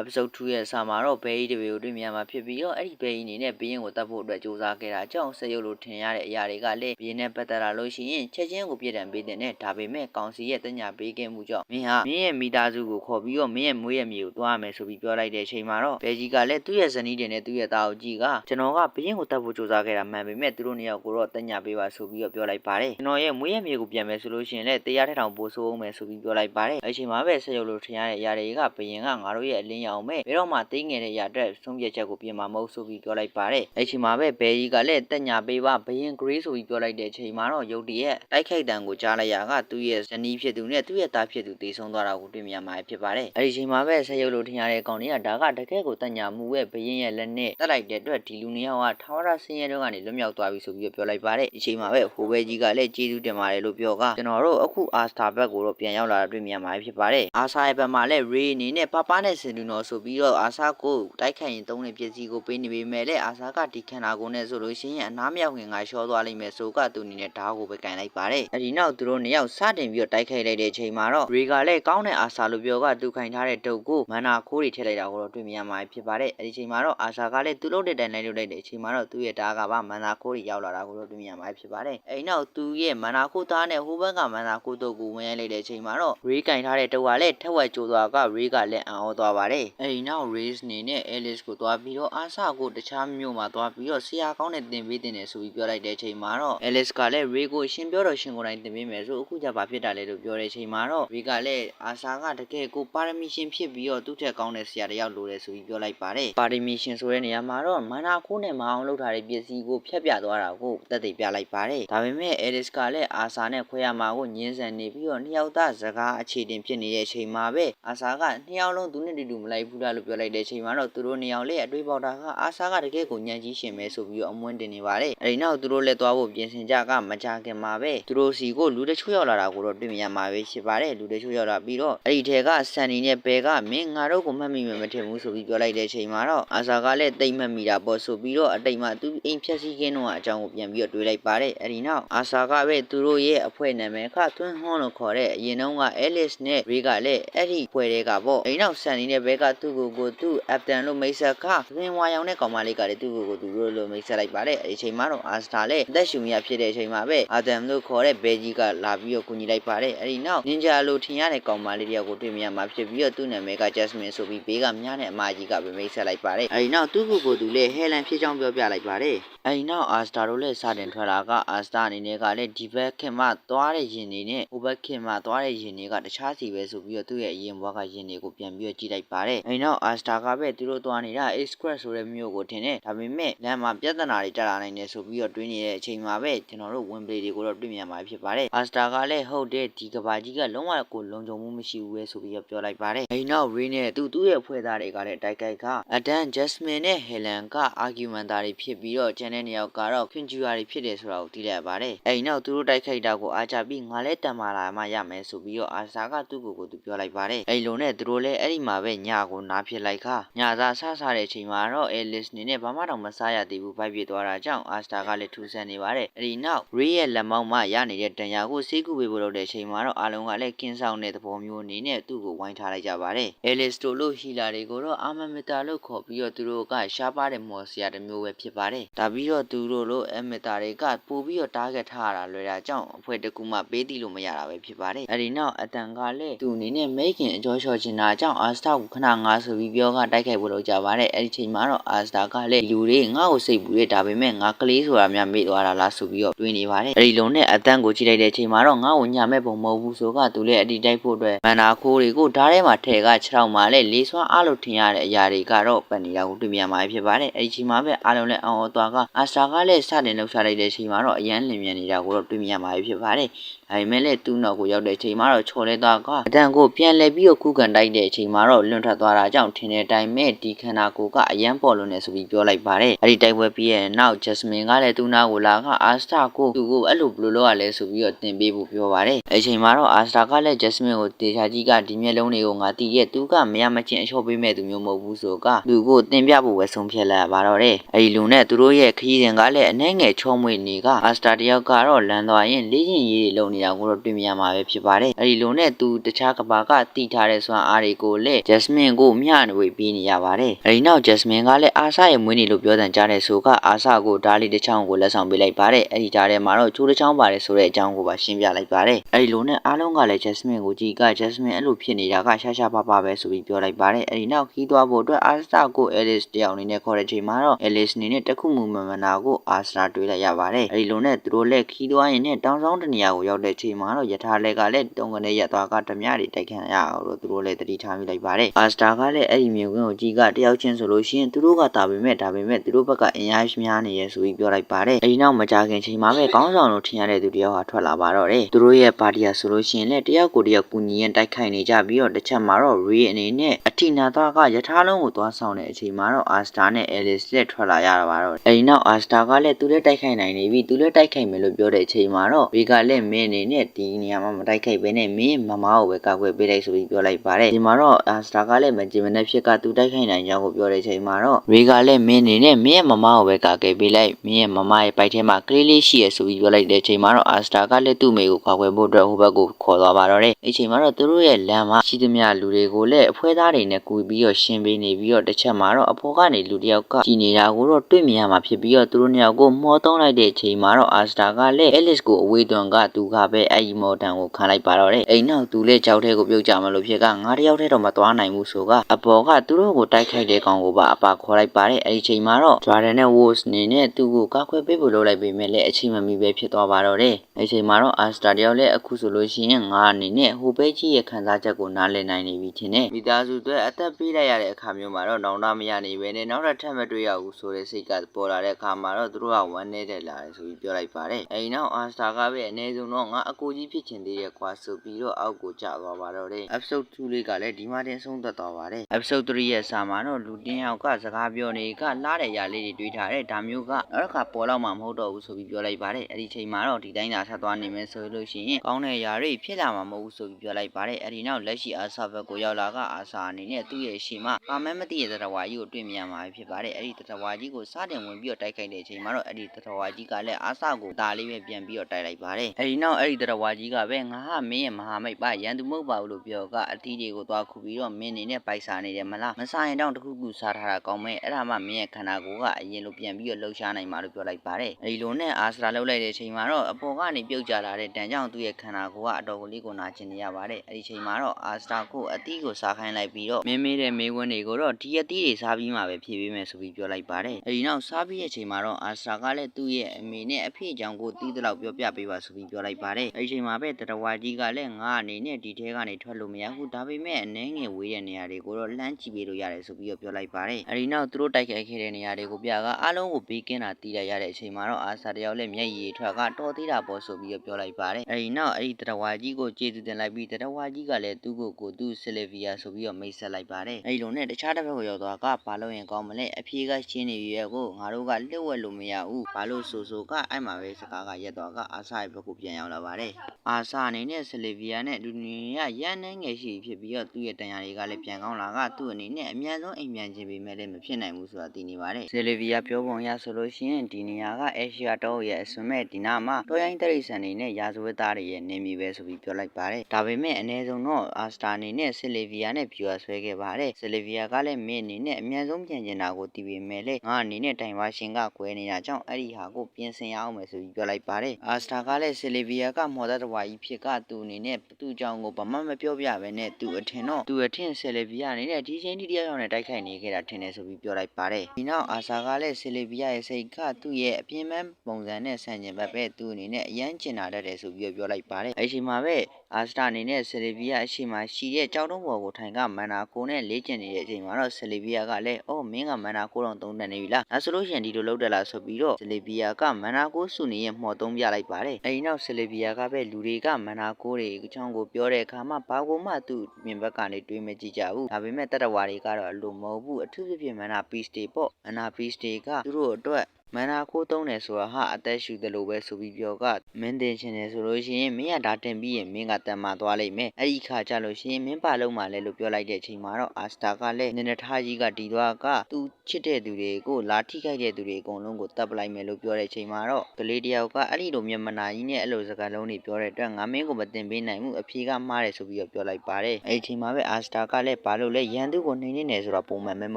episode 2ရဲ့အစမှာတော့ဘဲကြီးတပီကိုတွေ့မြင်မှာဖြစ်ပြီးတော့အဲ့ဒီဘဲကြီးအနေနဲ့ဘင်းကိုတတ်ဖို့အတွက်ကြိုးစားခဲ့တာကြောင့်ဆက်ရုပ်လိုထင်ရတဲ့အရာတွေကလည်းဘင်းနဲ့ပတ်သက်လာလို့ရှိရင်ချက်ချင်းကိုပြည့်တံပေးတဲ့နဲ့ဒါပေမဲ့ကောင်စီရဲ့တညာပေးခဲ့မှုကြောင့်မင်းဟာမင်းရဲ့မိသားစုကိုခေါ်ပြီးတော့မင်းရဲ့မွေးရမြေကိုသွားရမယ်ဆိုပြီးပြောလိုက်တဲ့အချိန်မှာတော့ဘဲကြီးကလည်းသူ့ရဲ့ဇနီးတင်နဲ့သူ့ရဲ့သားအုပ်ကြီးကကျွန်တော်ကဘင်းကိုတတ်ဖို့ကြိုးစားခဲ့တာမှန်ပေမဲ့သူတို့နှစ်ယောက်ကိုတော့တညာပေးပါဆိုပြီးတော့ပြောလိုက်ပါတယ်ကျွန်တော်ရဲ့မွေးရမြေကိုပြန်မယ်ဆိုလို့ရှိရင်လည်းတရားထက်ထောင်ပို့ဆိုးအောင်မယ်ဆိုပြီးပြောလိုက်ပါတယ်အဲ့ချိန်မှာပဲဆက်ရုပ်လိုထင်ရတဲ့အရာတွေကဘယင်ကငါတို့ရဲ့အလင်းရောင်မဲ့ဘယ်တော့မှသိငယ်တဲ့ရာအတွက်ဆုံးဖြတ်ချက်ကိုပြင်မှာမဟုတ်ဆိုပြီးပြောလိုက်ပါတယ်။အဲ့ချိန်မှာပဲဘယ်ကြီးကလည်းတက်ညာပေးပါဘရင် Gray ဆိုပြီးပြောလိုက်တဲ့အချိန်မှာတော့ရုတ်တရက်တိုက်ခိုက်တံကိုကြားလိုက်ရကသူ့ရဲ့ဇနီးဖြစ်သူနဲ့သူ့ရဲ့သားဖြစ်သူတေဆုံးသွားတာကိုတွေ့မြင်မှာဖြစ်ပါတယ်။အဲ့ဒီချိန်မှာပဲဆက်ရုပ်လို့ထင်ရတဲ့ကောင်တွေကဒါကတကယ်ကိုတက်ညာမှုရဲ့ဘရင်ရဲ့လက်နဲ့တက်လိုက်တဲ့အတွက်ဒီလူနှစ်ယောက်ကထာဝရဆင်းရဲတော့ကနေလွတ်မြောက်သွားပြီဆိုပြီးပြောလိုက်ပါတယ်။ဒီချိန်မှာပဲဟိုဘဲကြီးကလည်းကျေးဇူးတင်ပါတယ်လို့ပြောကကျွန်တော်တို့အခုအာစတာဘက်ကိုတော့ပြန်ရောက်လာတာတွေ့မြင်မှာဖြစ်ပါတယ်။အာဆာရဲ့ဘက်မှာလည်း Ray အနေနဲ့ပပနဲ့စင်တူနော်ဆိုပြီးတော့အာဆာကိုတိုက်ခိုက်ရင်သုံးတဲ့ပစ္စည်းကိုပေးနေပေမဲ့လည်းအာဆာကဒီခန္ဓာကိုယ်နဲ့ဆိုလို့ရှိရင်အနားမြောက်ခင်ကရှောသွားလိမ့်မယ်ဆိုကသူအနေနဲ့ဓာတ်ကိုပဲကင်လိုက်ပါတယ်။အဲဒီနောက်သူတို့နှစ်ယောက်စတင်ပြီးတော့တိုက်ခိုက်လိုက်တဲ့အချိန်မှာတော့ Ray ကလည်းကောင်းတဲ့အာဆာလိုပြောကသူခိုင်ထားတဲ့တုပ်ကိုမန္နာခိုးတွေထည့်လိုက်တာကိုတော့တွေ့မြင်ရမှာဖြစ်ပါတယ်။အဲဒီချိန်မှာတော့အာဆာကလည်းသူ့လုပ်တဲ့တိုင်လိုက်လုပ်လိုက်တဲ့အချိန်မှာတော့သူ့ရဲ့ဓာတ်ကပါမန္နာခိုးတွေရောက်လာတာကိုတော့တွေ့မြင်ရမှာဖြစ်ပါတယ်။အဲဒီနောက်သူရဲ့မန္နာခိုးသားနဲ့ဟိုဘက်ကမန္နာခိုးတုပ်ကိုဝင်ရိုက်လိုက်တဲ့အချိန်မှာတော့ Ray ကင်ထားတဲ့တုပ်ကလည်းထက်ဝက်ကျိုးသွားက Ray ကလည်းအံ့ဩသွားပါတယ်။အဲဒီနောက် Ray အနေနဲ့ Alice ကိုသွားပြီးတော့အာဆာကိုတခြားမြို့မှာသွားပြီးတော့ဆရာကောင်းတဲ့တင်ပေးတင်တယ်ဆိုပြီးပြောလိုက်တဲ့အချိန်မှာတော့ Alice ကလည်း Ray ကိုရှင်ပြောတော့ရှင်ကိုယ်တိုင်တင်ပေးမယ်ဆိုအခုကျဘာဖြစ်တာလဲလို့ပြောတဲ့အချိန်မှာတော့ Ray ကလည်းအာဆာကတကယ်ကိုပါရမီရှင်ဖြစ်ပြီးတော့သူ့ထက်ကောင်းတဲ့ဆရာတစ်ယောက်လိုတယ်ဆိုပြီးပြောလိုက်ပါတယ်ပါရမီရှင်ဆိုတဲ့နေရာမှာတော့မန္နာခိုးနဲ့မအောင်လုပ်ထားတဲ့ပစ္စည်းကိုဖျက်ပြသွားတာကိုတက်သိပြလိုက်ပါတယ်ဒါပေမဲ့ Alice ကလည်းအာဆာနဲ့ခွဲရမှာကိုညှင်းဆန်နေပြီးတော့နှစ်ယောက်သားစကားအခြေတင်ဖြစ်နေတဲ့အချိန်မှာပဲအာဆာကနှစ်ယောက်လုံးသူနဲ့တူတူမလိုက်ဘူးလားလို့ပြောလိုက်တဲ့အချိန်မှာတော့သူတို့နှစ်ယောက်လေးအတွေးပေါက်တာကအာဆာကတကယ်ကိုညံကြီးရှင်ပဲဆိုပြီးတော့အမွှန်းတင်နေပါတယ်အဲဒီနောက်သူတို့လည်းသွားဖို့ပြင်ဆင်ကြကမကြခင်မှာပဲသူတို့စီကိုလူတချို့ရောက်လာတာကိုတော့တွေ့မြင်မှာပဲရှိပါတယ်လူတချို့ရောက်လာပြီးတော့အဲ့ဒီထဲကဆန်နီနဲ့ဘဲကမင်းငါတို့ကိုမှတ်မိမှမထင်ဘူးဆိုပြီးပြောလိုက်တဲ့အချိန်မှာတော့အာဆာကလည်းတိတ်မှတ်မိတာပေါ့ဆိုပြီးတော့အတိတ်မှာသူအိမ်ဖြက်စီးခင်းတော့အကြောင်းကိုပြန်ပြီးတော့တွေးလိုက်ပါတယ်အဲ့ဒီနောက်အာဆာကပဲသူတို့ရဲ့အဖွဲ့နာမည်ခသွင်းဟွန်းလို့ခေါ်တဲ့အရင်တုန်းက Alice နဲ့ Ray ကလည်းအဲ့ဒီဖွဲ့တွေကပေါ့အဲ့ဒီနောက်ဆန်နီနဲ့ဘဲကကသူ့ကိုယ်ကိုသူ့အပ်တန်လို့မိတ်ဆက်ခသင်ဝါရောင်တဲ့ကောင်မလေးကလည်းသူ့ကိုယ်ကိုသူတို့လိုမိတ်ဆက်လိုက်ပါတယ်အဲဒီအချိန်မှာတော့အာစတာလည်းအသက်ရှူမရဖြစ်တဲ့အချိန်မှာပဲအာဒမ်လို့ခေါ်တဲ့ဘဲကြီးကလာပြီးတော့ကူညီလိုက်ပါတယ်အဲဒီနောက်နင်ဂျာလိုထင်ရတဲ့ကောင်မလေးတယောက်ကိုတွေ့မြင်မှာဖြစ်ပြီးတော့သူ့နာမည်ကဂျက်စမင်ဆိုပြီးဘေးကမြားတဲ့အမကြီးကပဲမိတ်ဆက်လိုက်ပါတယ်အဲဒီနောက်သူ့ကိုယ်ကိုသူလည်းဟဲလန်ဖြစ်ကြောင်းပြောပြလိုက်ပါတယ်အဲဒီနောက်အာစတာတို့လည်းစတင်ထွက်လာကအာစတာအနေနဲ့ကလည်းဒီဘက်ခင်မှသွားတဲ့ရင်တွေနဲ့ဟိုဘက်ခင်မှသွားတဲ့ရင်တွေကတခြားစီပဲဆိုပြီးတော့သူ့ရဲ့အရင်ဘွားကရင်တွေကိုပြန်ပြီးတော့ကြည့်လိုက်ပါတယ်အဲဒီနောက်အာစတာကပဲသူတို့သွားနေတာ Express ဆိုတဲ့မြို့ကိုထင်တယ်ဒါပေမဲ့လမ်းမှာပြဿနာတွေတက်လာနိုင်တယ်ဆိုပြီးတော့တွေးနေတဲ့အချိန်မှာပဲကျွန်တော်တို့ဝင်ပလေးတွေကိုတော့တွေ့မြင်မှာဖြစ်ပါတယ်အာစတာကလည်းဟုတ်တယ်ဒီကဘာကြီးကလုံးဝကိုလုံခြုံမှုမရှိဘူးပဲဆိုပြီးတော့ပြောလိုက်ပါတယ်အဲဒီနောက် Ray နဲ့သူသူ့ရဲ့ဖွဲ့သားတွေကလည်းတိုက်ခိုက်ကအဒန် Jasmine နဲ့ Helen က argument သားတွေဖြစ်ပြီးတော့ကျန်တဲ့နှစ်ယောက်ကတော့ခွင်ကျူရာတွေဖြစ်တယ်ဆိုတာကိုသိလိုက်ပါတယ်အဲဒီနောက်သူတို့တိုက်ခိုက်တာကိုအားကြပြီးငါလည်းတန်မာလာမှရမယ်ဆိုပြီးတော့အာစာကသူ့ကိုယ်ကိုသူပြောလိုက်ပါတယ်အဲဒီလိုနဲ့သူတို့လည်းအဲ့ဒီမှာပဲညကိုနားဖြစ်လိုက်ခါညစာဆဆတဲ့အချိန်မှာတော့ Alice နေနဲ့ဘာမှတော့မစားရသေးဘူးဖိုက်ပြသွားတာကြောင့်အာစတာကလည်းထူဆန်းနေပါတယ်အဲဒီနောက် Ray ရဲ့လက်မောက်မှရနေတဲ့တန်ရာကိုစေးကူပေးဖို့လုပ်တဲ့အချိန်မှာတော့အားလုံးကလည်းကင်းဆောင်တဲ့သဘောမျိုးအနေနဲ့သူ့ကိုဝိုင်းထားလိုက်ကြပါတယ် Alice တို့လို့ဟီလာတွေကိုတော့အာမမီတာလို့ခေါ်ပြီးတော့သူတို့ကရှားပါတဲ့မော်စရာတစ်မျိုးပဲဖြစ်ပါတယ်ဒါပြီးတော့သူတို့လို့အမီတာတွေကပို့ပြီးတော့ target ထားရတာလွယ်တာကြောင့်အဖွဲ့တစ်ခုမှပေးသီးလို့မရတာပဲဖြစ်ပါတယ်အဲဒီနောက်အတန်ကလည်းသူအနေနဲ့မိခင်အကျော်လျှော်ချင်တာကြောင့်အာစတာကိုခဏငါဆိုပြီးပြောကတိုက်ခိုက်ဖို့လုပ်ကြပါတယ်အဲဒီချိန်မှာတော့အာစတာကလည်းလူတွေငါ့ကိုစိတ်ပူတဲ့ဒါပေမဲ့ငါကလေးဆိုတာများမေ့သွားတာလားဆိုပြီးတော့တွေးနေပါတယ်အဲဒီလုံးနဲ့အတန်ကိုကြည့်လိုက်တဲ့အချိန်မှာတော့ငါ့ကိုညာမဲ့ပုံမဟုတ်ဘူးဆိုကသူလည်းအတီတိုက်ဖို့အတွက်မန္နာခိုးတွေကိုဓားထဲမှာထည့်ကခြေထောက်မှာလည်းလေးစွမ်းအားလို့ထင်ရတဲ့အရာတွေကတော့ပတ်နေတာကိုတွေ့မြင်မှာဖြစ်ပါတယ်အဲဒီချိန်မှာပဲအားလုံးလည်းအောင်အော်သွားကအာစတာကလည်းစတင်လှုပ်ရှားလိုက်တဲ့အချိန်မှာတော့အရန်လင်မြန်နေတာကိုတော့တွေ့မြင်မှာဖြစ်ပါတယ် ဒါပေမဲ့လည်းသူ့နောက်ကိုရောက်တဲ့အချိန်မှာတော့ချော်လဲသွားကအတန်ကိုပြန်လဲပြီးတော့ခုခံတိုက်တဲ့အချိန်မှာတော့လွန်ထွက်သွားတာကြောင့်ထင်တဲ့အတိုင်းပဲဒီခန္ဓာကိုယ်ကအရန်ပေါ်လွန်နေဆိုပြီးပြောလိုက်ပါတယ်အဲ့ဒီတိုက်ပွဲပြီးရဲ့နောက် Jasmine ကလည်းသူ့နာကိုလာကအာစတာကိုသူ့ကိုအဲ့လိုဘယ်လိုလုပ်ရလဲဆိုပြီးတော့တင်ပေးဖို့ပြောပါတယ်အဲ့ချိန်မှာတော့အာစတာကလည်း Jasmine ကိုတေချာကြီးကဒီမျက်လုံးတွေကိုငါတီးရဲ့သူကမရမချင်းအလျှော့ပေးမဲ့သူမျိုးမဟုတ်ဘူးဆိုကသူကိုတင်ပြဖို့ပဲဆုံးဖြတ်လိုက်ပါတော့တယ်အဲ့ဒီလူနဲ့သူတို့ရဲ့ခရီးစဉ်ကလည်းအနှဲငယ်ချောမွေ့နေကအာစတာတယောက်ကတော့လမ်းသွားရင်လေးရင်ရေးတွေလုံနေတာကိုတော့တွေ့မြင်ရမှာပဲဖြစ်ပါတယ်အဲ့ဒီလူနဲ့သူတခြားကဘာကတီးထားတဲ့စွမ်းအားတွေကိုလည်း Jasmine ကိုမျှနေဝေပေးနေရပါတယ်အဲ့ဒီနောက် Jasmine ကလည်းအာဆာရဲ့မွေးနေ့လို့ပြောတဲ့ကြားတဲ့ဆိုကအာဆာကိုဓာလီတစ်ချောင်းကိုလက်ဆောင်ပေးလိုက်ပါတယ်အဲ့ဒီကြားထဲမှာတော့ချိုးတစ်ချောင်းပါတယ်ဆိုတဲ့အကြောင်းကိုပါရှင်းပြလိုက်ပါတယ်အဲ့ဒီလိုနဲ့အားလုံးကလည်း Jasmine ကိုကြည့်က Jasmine အဲ့လိုဖြစ်နေတာကရှာရှာပါပါပဲဆိုပြီးပြောလိုက်ပါတယ်အဲ့ဒီနောက်ခီးသွားဖို့အတွက်အာဆာကို Alice တယောက်အနေနဲ့ခေါ်တဲ့ချိန်မှာတော့ Alice အနေနဲ့တခုမှမမနာကိုအာဆာတွေးလိုက်ရပါတယ်အဲ့ဒီလိုနဲ့သူတို့လည်းခီးသွားရင်နဲ့တောင်ဆောင်တနေရာကိုရောက်တဲ့ချိန်မှာတော့ယထာလက်ကလည်းတုံကနေရက်သွားကဓမြတွေတိုက်ခံရအောင်လို့သူတို့လည်းတတိထားမိလိုက်ပါတယ်အာစတာကလည်းအဲ့ဒီမျိုးကွင်းကိုကြီးကတယောက်ချင်းဆိုလို့ရှိရင်သူတို့ကတာပေမဲ့ဒါပေမဲ့သူတို့ဘက်ကအင်အားများနေရဲဆိုပြီးပြောလိုက်ပါတယ်အဲဒီနောက်မကြခင်ချိန်မှာပဲကောင်းဆောင်လို့ထင်ရတဲ့သူတယောက်ဟာထွက်လာပါတော့တယ်သူတို့ရဲ့ပါတီယာဆိုလို့ရှိရင်လည်းတယောက်ကိုတယောက်ကူညီရင်တိုက်ခိုက်နေကြပြီးတော့တစ်ချက်မှာတော့ Ray အနေနဲ့အထီနာသားကယထာလုံးကိုသွားဆောင်တဲ့အချိန်မှာတော့အာစတာနဲ့ Alice လက်ထွက်လာရတာပါတော့အဲဒီနောက်အာစတာကလည်းသူလည်းတိုက်ခိုက်နိုင်နေပြီသူလည်းတိုက်ခိုက်မယ်လို့ပြောတဲ့အချိန်မှာတော့ Ray ကလည်းမင်းအနေနဲ့ဒီနေရာမှာမတိုက်ခိုက်ဘဲနဲ့မင်းမမကိုပဲကာကွယ်ပေးလိုက်ဆိုပြီးပြောလိုက်ပါတယ်ဒီမှာတော့အာစတာကလည်းမကြင်မနဲ့ဖြစ်ကသူတိုက်ခိုက်နိုင်ကြောင်းကိုပြောတဲ့အချိန်မှာတော့ Ray ကလည်းမင်းအနေနဲ့မင်းရဲ့မမကိုပဲကာကွယ်ပေးလိုက်မင်းရဲ့မမရဲ့ပိုက်ထဲမှာကလေးလေးရှိရဆိုပြီးပြောလိုက်တဲ့အချိန်မှာတော့အာစတာကလည်းသူ့မိကိုကာကွယ်ဖို့အတွက်ဟိုဘက်ကိုခေါ်သွားပါတော့တယ်အဲ့ချိန်မှာတော့သူတို့ရဲ့လမ်းမှာရှိသမျှလူတွေကိုလည်းအဖွဲသားတွေနဲ့ကူပြီးတော့ရှင်းပေးနေပြီးတော့တစ်ချက်မှာတော့အဖော်ကနေလူတစ်ယောက်ကကြည်နေတာကိုတော့တွေ့မြင်ရမှာဖြစ်ပြီးတော့သူတို့နှစ်ယောက်ကိုမော်သုံးလိုက်တဲ့အချိန်မှာတော့အာစတာကလည်း Alice ကိုအဝေးတွန်ကသူကပဲအဲ့ဒီမော်တန်ကိုခံလိုက်ပါတော့တယ်အိမ်နောက်သူလည်းကြောက်တဲ့ကိုပြုတ်ကြမလို့ဖြစ်ကငါတယောက်တည်းတော့မသွားနိုင်ဘူးဆိုကအပေါ်ကသူတို့ကိုတိုက်ခိုက်တဲ့ကောင်ကိုပါအပါခေါ်လိုက်ပါတယ်အဲ့ဒီချိန်မှာတော့ Jordan နဲ့ Wolves နေနဲ့သူ့ကိုကာကွယ်ပေးဖို့လုပ်လိုက်ပေမဲ့လည်းအချိန်မမီပဲဖြစ်သွားပါတော့တယ်အဲ့ဒီချိန်မှာတော့ Asta တယောက်လည်းအခုဆိုလို့ရှိရင်ငါအနေနဲ့ဟိုဘဲကြီးရဲ့ခံစားချက်ကိုနားလည်နိုင်နေပြီထင်တယ်မိသားစုအတွက်အသက်ပေးလိုက်ရတဲ့အခါမျိုးမှာတော့နောင်တမရနေပဲနဲ့နောက်ထပ်ထပ်မတွေ့ရဘူးဆိုတဲ့စိတ်ကပေါ်လာတဲ့အခါမှာတော့သူတို့ကဝမ်းနေတဲ့လာတယ်ဆိုပြီးပြောလိုက်ပါတယ်အဲ့ဒီနောက် Asta ကပဲအနည်းဆုံးတော့ငါအကိုကြီးဖြစ်ချင်သေးရဲ့ကွာဆိုပြီးတော့အောက်ကိုကျသွားပါတော့တယ် episode 2လေးကလည်းဒီမှာတင်ဆုံးသက်သွားပါတယ် episode 3ရဲ့စာမှာတော့လူတင်းယောက်ကစကားပြောနေကလားတဲ့ຢာလေးတွေတွေးထားတယ်ဒါမျိုးကနောက်တစ်ခါပေါ်တော့မှမဟုတ်တော့ဘူးဆိုပြီးပြောလိုက်ပါတယ်အဲ့ဒီချိန်မှာတော့ဒီတိုင်းသာဆက်သွားနေမယ်ဆိုလို့ရှိရင်ကောင်းတဲ့ຢာတွေဖြစ်လာမှာမဟုတ်ဘူးဆိုပြီးပြောလိုက်ပါတယ်အဲ့ဒီနောက်လက်ရှိအာဆာဘက်ကိုရောက်လာကအာဆာအနေနဲ့သူ့ရဲ့ရှေ့မှာပါမဲမသိတဲ့တရဝါကြီးကိုတွေ့မြင်မှာဖြစ်ပါတယ်အဲ့ဒီတရဝါကြီးကိုစတင်ဝင်ပြီးတော့တိုက်ခိုက်တဲ့အချိန်မှာတော့အဲ့ဒီတရဝါကြီးကလည်းအာဆာကိုဒါလေးပဲပြန်ပြီးတော့တိုက်လိုက်ပါတယ်အဲ့ဒီနောက်အဲ့အဲ့ဒီတရဝါကြီးကပဲငါဟာမင်းရဲ့မဟာမိတ်ပါရန်သူမဟုတ်ပါဘူးလို့ပြောကအတီးတွေကိုသွားခုပြီးတော့မင်းနေနဲ့ပိုက်စားနေတယ်မလားမစားရင်တော့တခုခုစားထားတာကောင်းမယ်အဲ့ဒါမှမင်းရဲ့ခန္ဓာကိုယ်ကအရင်လိုပြန်ပြီးတော့လှုပ်ရှားနိုင်မှာလို့ပြောလိုက်ပါတယ်အဲ့ဒီလိုနဲ့အာစရာလှုပ်လိုက်တဲ့အချိန်မှာတော့အပေါ်ကနေပြုတ်ကျလာတဲ့တန်ကြောင့်သူ့ရဲ့ခန္ဓာကိုယ်ကအတော်ကိုလေးကိုနာကျင်နေရပါတယ်အဲ့ဒီချိန်မှာတော့အာစရာကိုအတီးကိုစားခိုင်းလိုက်ပြီးတော့မင်းမေးတဲ့မေးခွန်းတွေကိုတော့ဒီအတီးတွေစားပြီးမှပဲဖြေပေးမယ်ဆိုပြီးပြောလိုက်ပါတယ်အဲ့ဒီနောက်စားပြီးတဲ့အချိန်မှာတော့အာစရာကလည်းသူ့ရဲ့အမေနဲ့အဖေကြောင့်ကိုတီးတလောက်ပြောပြပေးပါဆိုပြီးပြောလိုက်ပါတယ်အဲ့ဒီချိန်မှာပဲတရဝါကြီးကလည်းငါအနေနဲ့ဒီထဲကနေထွက်လို့မရဘူးဒါပေမဲ့အနေငယ်ဝေးတဲ့နေရာတွေကိုတော့လှမ်းကြည့်ပေးလို့ရတယ်ဆိုပြီးတော့ပြောလိုက်ပါတယ်အဲ့ဒီနောက်သူတို့တိုက်ခိုက်ခဲ့တဲ့နေရာတွေကိုပြကအားလုံးကိုဘေးကင်းတာတီးလိုက်ရတဲ့အချိန်မှာတော့အာစာတယောက်လည်းမျက်ရည်ထွက်ကတော်သေးတာပေါ့ဆိုပြီးတော့ပြောလိုက်ပါတယ်အဲ့ဒီနောက်အဲ့ဒီတရဝါကြီးကိုကျေးဇူးတင်လိုက်ပြီးတရဝါကြီးကလည်းသူ့ကိုကိုသူ့ဆီလီဗီယာဆိုပြီးတော့မိတ်ဆက်လိုက်ပါတယ်အဲ့ဒီလိုနဲ့တခြားတစ်ဖက်ကိုရောက်သွားကဘာလို့ရင်ကောင်းမလဲအဖြေကရှင်းနေပြီရဲ့ကိုငါတို့ကလှုပ်ဝက်လို့မရဘူးဘာလို့ဆိုဆိုကအဲ့မှာပဲစကားကရက်သွားကအာစာရဲ့ဘက်ကိုပြန်ရောက်လာပါတယ်အာစာအနေနဲ့ဆီလီဗီယာနဲ့ဒူနီယာရန်နှဲငယ်ရှိဖြစ်ပြီးတော့သူ့ရဲ့တန်ရာတွေကလည်းပြန်ကောင်းလာကသူ့အနေနဲ့အမြန်ဆုံးအိမ်ပြန်ခြင်းပေမဲ့လည်းမဖြစ်နိုင်ဘူးဆိုတာသိနေပါတယ်ဆီလီဗီယာပြောပုံရဆိုလို့ရှိရင်ဒီနေရာကအေရှီယာတောရဲ့အစွန်မဲ့ဒီနာမှာတော်ရိုင်းတရိษံနေနဲ့ရာဇဝတ်သားတွေရဲ့နေမြေပဲဆိုပြီးပြောလိုက်ပါတယ်ဒါပေမဲ့အ ਨੇ ဆုံးတော့အာစတာအနေနဲ့ဆီလီဗီယာနဲ့ဗျူဟာဆွဲခဲ့ပါတယ်ဆီလီဗီယာကလည်းမင်းအနေနဲ့အမြန်ဆုံးပြန်ကျင်တာကိုသိပေမဲ့လည်းငါအနေနဲ့တိုင်ဝါရှင်ကကွဲနေတာကြောင့်အဲ့ဒီဟာကိုပြင်ဆင်ရအောင်မယ်ဆိုပြီးပြောလိုက်ပါတယ်အာစတာကလည်းဆီလီဗီယာကမော်ဒတ်တဝါကြီးဖြစ်ကသူ့အနေနဲ့သူ့ကြောင့်ကိုဘာမှမပြောပြဘဲနဲ့သူ့အထင်တော့သူ့အထင်ဆီလီဗီယာအနေနဲ့ဒီချိန်ထိတယောက်ယောက်နဲ့တိုက်ခိုက်နေခဲ့တာထင်တယ်ဆိုပြီးပြောလိုက်ပါတယ်ဒီနောက်အာဆာကလည်းဆီလီဗီယာရဲ့စိတ်ကသူ့ရဲ့အပြင်းပန်းပုံစံနဲ့ဆန့်ကျင်ဘက်ပဲသူ့အနေနဲ့အရန်ကျင်လာတတ်တယ်ဆိုပြီးပြောလိုက်ပါတယ်အဲ့ဒီမှာပဲအာစတာအနေနဲ့ဆီလီဗီယာအရှိမှရှိတဲ့ကြောက်တုံးပေါ်ကိုထိုင်ကမန်နာကိုနဲ့လေ့ကျင့်နေတဲ့အချိန်မှာတော့ဆီလီဗီယာကလည်းအော်မင်းကမန်နာကိုတော့သုံးတတ်နေပြီလားဒါဆိုလို့ရှိရင်ဒီလိုလုပ်တယ်လားဆိုပြီးတော့ဆီလီဗီယာကမန်နာကိုစုနေရဲ့မှော်သုံးပြလိုက်ပါတယ်အဲဒီနောက်ဆီလီဗီယာကပဲလူတွေကမန်နာကိုတွေအကြောင်းကိုပြောတဲ့အခါမှာဘာကိုမှသူ့မြင်ဘက်ကနေတွေးမကြည့်ကြဘူးဒါပေမဲ့တတဝါတွေကတော့အလိုမဟုတ်ဘူးအထူးသဖြင့်မန်နာပီစတွေပေါ့မန်နာပီစတွေကသူတို့အတွက် မန္နာကိုသုံးတယ်ဆိုတာဟာအသက်ရှူတယ်လို့ပဲဆိုပြီးပြောကမင်းတင်ချင်တယ်ဆိုလို့ရှိရင်မင်းကဒါတင်ပြီးရင်မင်းကတန်မာသွားလိမ့်မယ်အဲ့ဒီခါကျလို့ရှိရင်မင်းပါလုံးမှလဲလို့ပြောလိုက်တဲ့အချိန်မှာတော့အာစတာကလည်းနင်းနထားကြီးကဒီသွားကသူချစ်တဲ့သူတွေကိုလာထိခိုက်တဲ့သူတွေအကုန်လုံးကိုတပ်ပလိုက်မယ်လို့ပြောတဲ့အချိန်မှာတော့ကလေးတယောက်ကအဲ့ဒီလိုမျက်မနာကြီးနဲ့အဲ့လိုစကားလုံးတွေပြောတဲ့အတွက်ငါမင်းကိုမတင်ပေးနိုင်ဘူးအဖြေကမှားတယ်ဆိုပြီးတော့ပြောလိုက်ပါတယ်အဲ့ဒီအချိန်မှာပဲအာစတာကလည်းဘာလို့လဲရန်သူကိုနှိမ့်နေတယ်ဆိုတာပုံမှန်ပဲမ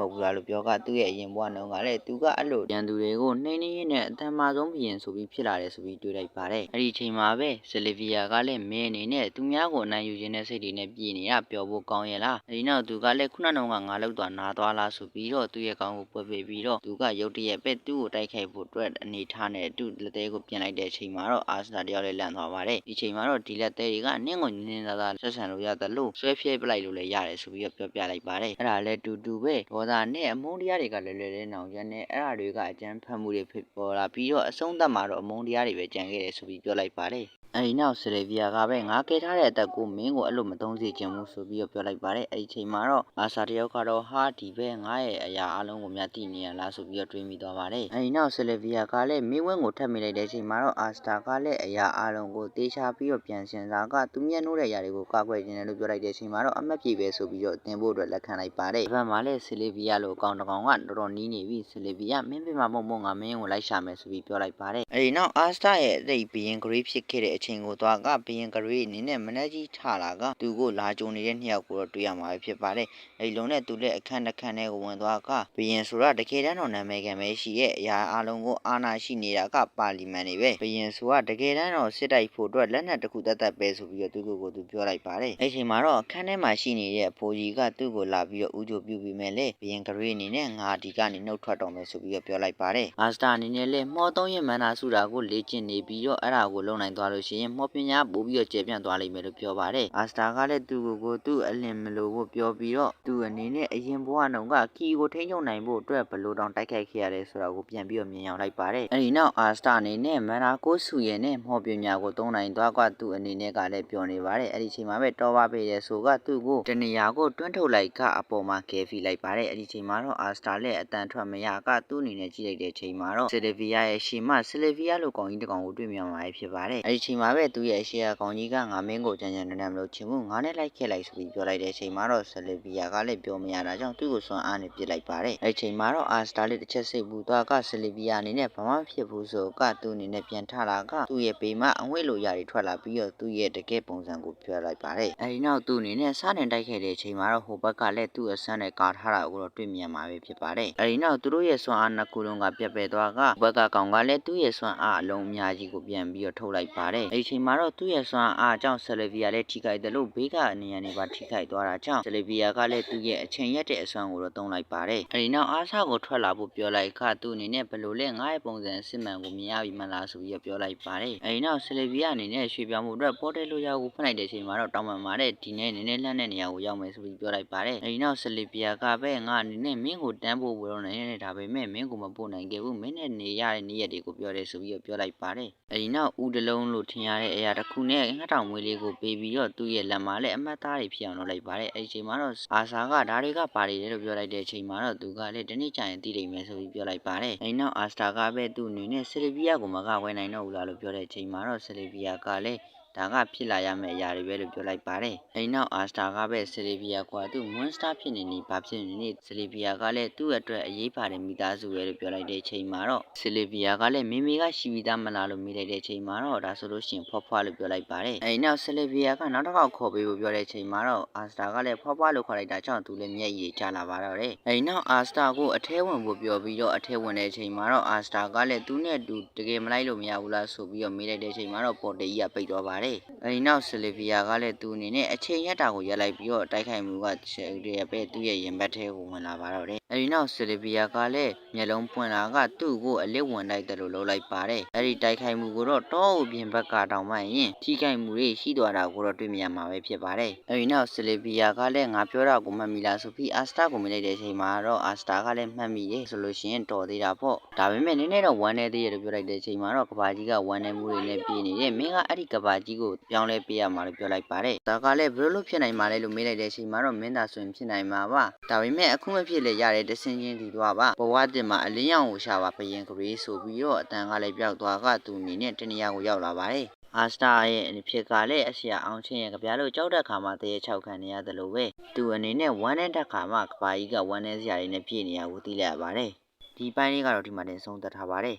ဟုတ်ဘူးလားလို့ပြောကသူ့ရဲ့အရင်ဘဝနှုန်းကလည်းသူကအဲ့လိုရန်သူတွေကိုနှိမ့်နေရင်းနဲ့အတန်မာဆုံးဘီရင်ဆိုပြီးဖြစ်လာတယ်ဆိုပြီးတွေးလိုက်ပါတယ်အဲ့ဒီအချိန်မှာပဲဆလီဗီယာကလည်းမင်းအနေနဲ့သူများကိုအနိုင်ယူခြင်းတဲ့စိတ်တွေနဲ့ပြည်နေတာပျော်ဖို့ကောင်းရဲ့လားအဲ့ဒီနောက်သူကလည်းခုနတုန်းကငါလောက်သွားနာသွားလားဆိုပြီးတော့သူ့ရဲ့ကောင်းကိုပွဲပေးပြီးတော့သူကရုတ်တရက်ပဲသူ့ကိုတိုက်ခိုက်ဖို့အတွက်အနေထားနဲ့သူ့လက်သေးကိုပြင်လိုက်တဲ့အချိန်မှာတော့အာဆနာတယောက်လည်းလန့်သွားပါတယ်ဒီချိန်မှာတော့ဒီလက်သေးတွေကနင့်ကိုညင်းညင်းသားသားဆက်ဆံလို့ရတယ်လို့ဆွဲဖြဲပလိုက်လို့လည်းရတယ်ဆိုပြီးတော့ပြောပြလိုက်ပါတယ်အဲ့ဒါလည်းတူတူပဲဒေါသနဲ့အမုန်းတရားတွေကလည်းလွယ်လွယ်နောင်ရနဲ့အဲ့ဒါတွေကအကြမ်းဖက်မှုတွေဖြစ်ပေါ်လာပြီးတော့အဆုံးသတ်မှာတော့အမုန်းတရားတွေပဲကြံခဲ့တယ်ဆိုပြီးပြောလိုက်ပါတယ် အဲဒီနောက်ဆလေဗီယာကပဲငါကဲထားတဲ့အသက်ကိုမင်းကိုအဲ့လိုမသုံးစေချင်ဘူးဆိုပြီးတော့ပြောလိုက်ပါတယ်အဲဒီချိန်မှာတော့အာဆာတယောက်ကတော့ဟာဒီပဲငါရဲ့အရာအလုံးကိုမြတ်တည်နေရလားဆိုပြီးတော့တွေးမိသွားပါတယ်အဲဒီနောက်ဆလေဗီယာကလည်းမင်းဝင်းကိုထပ်မိလိုက်တဲ့အချိန်မှာတော့အာစတာကလည်းအရာအလုံးကိုတေးချပြီးတော့ပြန်စင်စားကသူမျက်နှိုးတဲ့အရာတွေကိုကာကွယ်ခြင်းတယ်လို့ပြောလိုက်တဲ့အချိန်မှာတော့အမတ်ပြေပဲဆိုပြီးတော့တင်ဖို့အတွက်လက်ခံလိုက်ပါတယ်ဒီဘက်မှာလည်းဆလေဗီယာလိုအကောင်တကောင်ကတော်တော်နီးနေပြီဆလေဗီယာမင်းပြမမုံမုံငါမင်းကိုလိုက်ရှာမယ်ဆိုပြီးပြောလိုက်ပါတယ်အဲဒီနောက်အာစတာရဲ့အသိဘီရင်ဂရိဖြစ်ခဲ့တဲ့အချိန်ကိုသွားကဘီရင်ဂရိအနေနဲ့မနက်ကြီးထလာကသူကိုလာကြုံနေတဲ့နှစ်ယောက်ကိုတော့တွေ့ရမှာဖြစ်ပါတယ်အဲဒီလုံးနဲ့သူလည်းအခန်းတစ်ခန်းထဲကိုဝင်သွားကဘီရင်ဆိုတာတကယ်တမ်းတော့နာမည်ခံပဲရှိရဲ့အရာအလုံးကိုအာနာရှိနေတာကပါလီမန်နေပဲဘီရင်ဆိုတာတကယ်တမ်းတော့စစ်တိုက်ဖို့အတွက်လက်နက်တစ်ခုတတ်တတ်ပဲဆိုပြီးတော့သူ့ကိုယ်ကိုသူပြောလိုက်ပါတယ်အဲဒီချိန်မှာတော့အခန်းထဲမှာရှိနေတဲ့အဖိုးကြီးကသူ့ကိုလာပြီးတော့ဥကြိုပြုပြီးမဲ့လေဘီရင်ဂရိအနေနဲ့ငါဒီကနေနှုတ်ထွက်တော်မယ်ဆိုပြီးတော့ပြောလိုက်ပါတယ်အာစတာအနေနဲ့လည်းမော်သုံးရဲ့မန္နာစုတာကိုလေ့ကျင့်နေပြီးတော့အဲ့ဒါကိုလုံနိုင်သွားလို့ရှိရင်မော်ပညာပို့ပြီးတော့ကျေပြန့်သွားလိမ့်မယ်လို့ပြောပါတယ်အာစတာကလည်းသူ့ကိုယ်ကိုသူ့အလင်မလို့ကိုပြောပြီးတော့သူ့အနေနဲ့အရင်ဘဝနှုံကကီကိုထိန်းချုပ်နိုင်ဖို့အတွက်ဘလို့တောင်တိုက်ခိုက်ခဲ့ရတယ်ဆိုတာကိုပြန်ပြီးတော့မြင်အောင်လိုက်ပါတယ်အဲဒီနောက်အာစတာအနေနဲ့မန္နာကိုစုရဲ့နဲ့မော်ပညာကိုသုံးနိုင်သွားကသူ့အနေနဲ့ကလည်းပြောနေပါတယ်အဲ့ဒီချိန်မှာပဲတော်ပါပေတဲ့ဆိုကသူ့ကိုတနေရာကိုတွန်းထုတ်လိုက်ကအပေါ်မှာကဲဖီလိုက်ပါတယ်အဲ့ဒီချိန်မှာတော့အာစတာလည်းအတန်ထွက်မရကသူ့အနေနဲ့ကြည့်လိုက်တဲ့ချိန်မှာတော့ဆီလီဗီယာရဲ့ရှီမဆီလီဗီယာလိုကောင်ကြီးတစ်ကောင်ကိုတွေ့မြင်မှာဖြစ်ပါတယ်အဲ့ဒီချိန်မှာမှာပဲသူ့ရဲ့အရှိအကောင်ကြီးကငါမင်းကိုကြမ်းကြမ်းတမ်းတမ်းမလို့ချင်ဘူးငါနဲ့လိုက်ခဲ့လိုက်ဆိုပြီးပြောလိုက်တဲ့အချိန်မှာတော့ဆလီဗီယာကလည်းပြောမရတာကြောင့်သူ့ကိုစွန့်အားနဲ့ပြစ်လိုက်ပါတယ်အဲ့ချိန်မှာတော့အာစတာလေးတစ်ချက်စိတ်ဘူးသွားကဆလီဗီယာအနေနဲ့ဘာမှဖြစ်ဘူးဆိုကသူ့အနေနဲ့ပြန်ထလာကသူ့ရဲ့ပေမှာအဝိလိုရတွေထွက်လာပြီးတော့သူ့ရဲ့တကယ်ပုံစံကိုပြောလိုက်ပါတယ်အဲဒီနောက်သူ့အနေနဲ့စတင်တိုက်ခဲ့တဲ့အချိန်မှာတော့ဟိုဘက်ကလည်းသူ့အဆန်းနဲ့ကာထားတာကိုတော့တွေ့မြင်မှာပဲဖြစ်ပါတယ်အဲဒီနောက်သူတို့ရဲ့စွမ်းအားနှစ်ခုလုံးကပြတ်ပယ်သွားကဘက်ကကောင်ကလည်းသူ့ရဲ့စွမ်းအားအလုံးအများကြီးကိုပြန်ပြီးတော့ထုတ်လိုက်ပါတယ်အဲဒီချိန်မှာတော့သူ့ရဲ့စွမ်းအားကြောင့်ဆလီဗီယာလည်းထိခိုက်တယ်လို့ဘေးကနေရာနေပါထိခိုက်သွားတာကြောင့်ဆလီဗီယာကလည်းသူ့ရဲ့အချိန်ရက်တဲ့အစွမ်းကိုတော့သုံးလိုက်ပါတယ်အဲဒီနောက်အားဆကိုထွက်လာဖို့ပြောလိုက်ခသူ့အနေနဲ့ဘယ်လိုလဲငါ့ရဲ့ပုံစံအစစ်မှန်ကိုမြင်ရပြီမလားဆိုပြီးတော့ပြောလိုက်ပါတယ်အဲဒီနောက်ဆလီဗီယာအနေနဲ့ရွှေပြောင်းမှုအတွက်ပေါ်တယ်လိုရာကိုဖွင့်လိုက်တဲ့အချိန်မှာတော့တောင်းပန်ပါတယ်ဒီနေ့နည်းနည်းလှမ်းတဲ့နေရာကိုရောက်မယ်ဆိုပြီးပြောလိုက်ပါတယ်အဲဒီနောက်ဆလီဗီယာကပဲငါအနေနဲ့မင်းကိုတန်းဖို့ပြောနေတယ်ဒါပေမဲ့မင်းကိုမပို့နိုင်ခဲ့ဘူးမင်းနဲ့နေရတဲ့နေ့ရက်တွေကိုပြောတယ်ဆိုပြီးတော့ပြောလိုက်ပါတယ်အဲဒီနောက်ဦးတလုံးလို့ထင်ရတဲ့အရာတစ်ခုနဲ့ငှက်တောင်မွေးလေးကိုပေးပြီးတော့သူ့ရဲ့လက်မှာလည်းအမတ်သားတွေဖြစ်အောင်လုပ်လိုက်ပါတယ်အဲဒီချိန်မှာတော့အာဆာကဒါတွေကပါနေတယ်လို့ပြောလိုက်တဲ့အချိန်မှာတော့သူကလည်းဒီနေ့ကျရင်တည်လိမ့်မယ်ဆိုပြီးပြောလိုက်ပါတယ်အဲဒီနောက်အာစတာကပဲသူ့အနေနဲ့ဆလီဗီယာကိုမကဝယ်နိုင်တော့ဘူးလားလို့ပြောတဲ့အချိန်မှာတော့ဆလီဗီယာကလည်း ဒါကဖြစ်လာရမယ့်အရာတွေပဲလို့ပြောလိုက်ပါတယ်။အဲဒီနောက်အာစတာကပဲဆလီဗီယာကသူမွန်စတာဖြစ်နေနေဘာဖြစ်နေနေဆလီဗီယာကလည်းသူ့အတွက်အရေးပါတဲ့မိသားစုပဲလို့ပြောလိုက်တဲ့အချိန်မှာတော့ဆလီဗီယာကလည်းမိမိကရှိပြီးသားမလားလို့မေးလိုက်တဲ့အချိန်မှာတော့ဒါဆိုလို့ရှိရင်ဖွားဖွားလို့ပြောလိုက်ပါတယ်။အဲဒီနောက်ဆလီဗီယာကနောက်တစ်ခေါက်ခေါ်ပေးဖို့ပြောတဲ့အချိန်မှာတော့အာစတာကလည်းဖွားဖွားလို့ခေါ်လိုက်တာကြောင့်သူလည်းမျက်ရည်ကျလာပါတော့တယ်။အဲဒီနောက်အာစတာကိုအထဲဝင်ဖို့ပြောပြီးတော့အထဲဝင်တဲ့အချိန်မှာတော့အာစတာကလည်းသူနဲ့တူတကယ်မလိုက်လို့မရဘူးလားဆိုပြီးတော့မေးလိုက်တဲ့အချိန်မှာတော့ပေါ်တေကြီးကပိတ်သွားပါတယ်။အဲဒီနောက်ဆလီဗီယာကလည်းသူအနေနဲ့အချိန်ရက်တာကိုရက်လိုက်ပြီးတော့တိုက်ခိုက်မှုကချက်တည်းပဲသူ့ရဲ့ရင်ဘတ်ထဲကိုဝင်လာပါတော့တယ်။အဲဒီနောက်ဆလီဗီယာကလည်းမျက်လုံးပွင့်လာကသူ့ကိုအလစ်ဝင်လိုက်တယ်လို့လုပ်လိုက်ပါတယ်။အဲဒီတိုက်ခိုက်မှုကိုတော့တောအုပ်ပြင်ဘက်ကတောင်မှရင်ထိခိုက်မှုတွေရှိသွားတာကိုတော့တွေ့မြင်ရမှာပဲဖြစ်ပါတယ်။အဲဒီနောက်ဆလီဗီယာကလည်းငါပြောတာကိုမှတ်မိလားဆိုပြီးအာစတာကိုမြင်လိုက်တဲ့အချိန်မှာတော့အာစတာကလည်းမှတ်မိတယ်ဆိုလို့ရှိရင်တော်သေးတာပေါ့။ဒါပေမဲ့နည်းနည်းတော့ဝမ်းနေသေးတယ်လို့ပြောလိုက်တဲ့အချိန်မှာတော့ကဘာကြီးကဝမ်းနေမှုတွေနဲ့ပြေးနေတယ်။မင်းကအဲ့ဒီကဘာကြီးကိုပြောင်းလဲပေးရမှာလို့ပြောလိုက်ပါတယ်။ဒါကလည်းဘယ်လိုလုပ်ဖြစ်နိုင်မှာလဲလို့မေးလိုက်တဲ့အချိန်မှာတော့မင်းသာဆိုရင်ဖြစ်နိုင်မှာပါ။ဒါပေမဲ့အခုမဖြစ်လေရတဲ့တဆင်းချင်းဒီသွားပါ။ဘဝတင်မှာအလင်းရောင်ကိုရှာပါဘယင်ကလေးဆိုပြီးတော့အတန်ကလည်းပြောက်သွားကသူအနေနဲ့တနေရာကိုရောက်လာပါတယ်။အာစတာရဲ့အဖြစ်ကလည်းအဆရာအောင်ချင်းရဲ့ကြပြားလို့ကြောက်တဲ့ခါမှာတရေ၆ခံနေရတယ်လို့ပဲသူအနေနဲ့ဝမ်းနေတဲ့ခါမှာကဘာကြီးကဝမ်းနေစရာတွေနဲ့ပြည့်နေရကိုသိလိုက်ရပါတယ်ဒီပိုင်းလေးကတော့ဒီမှာတင်ဆုံးသက်ထားပါတယ်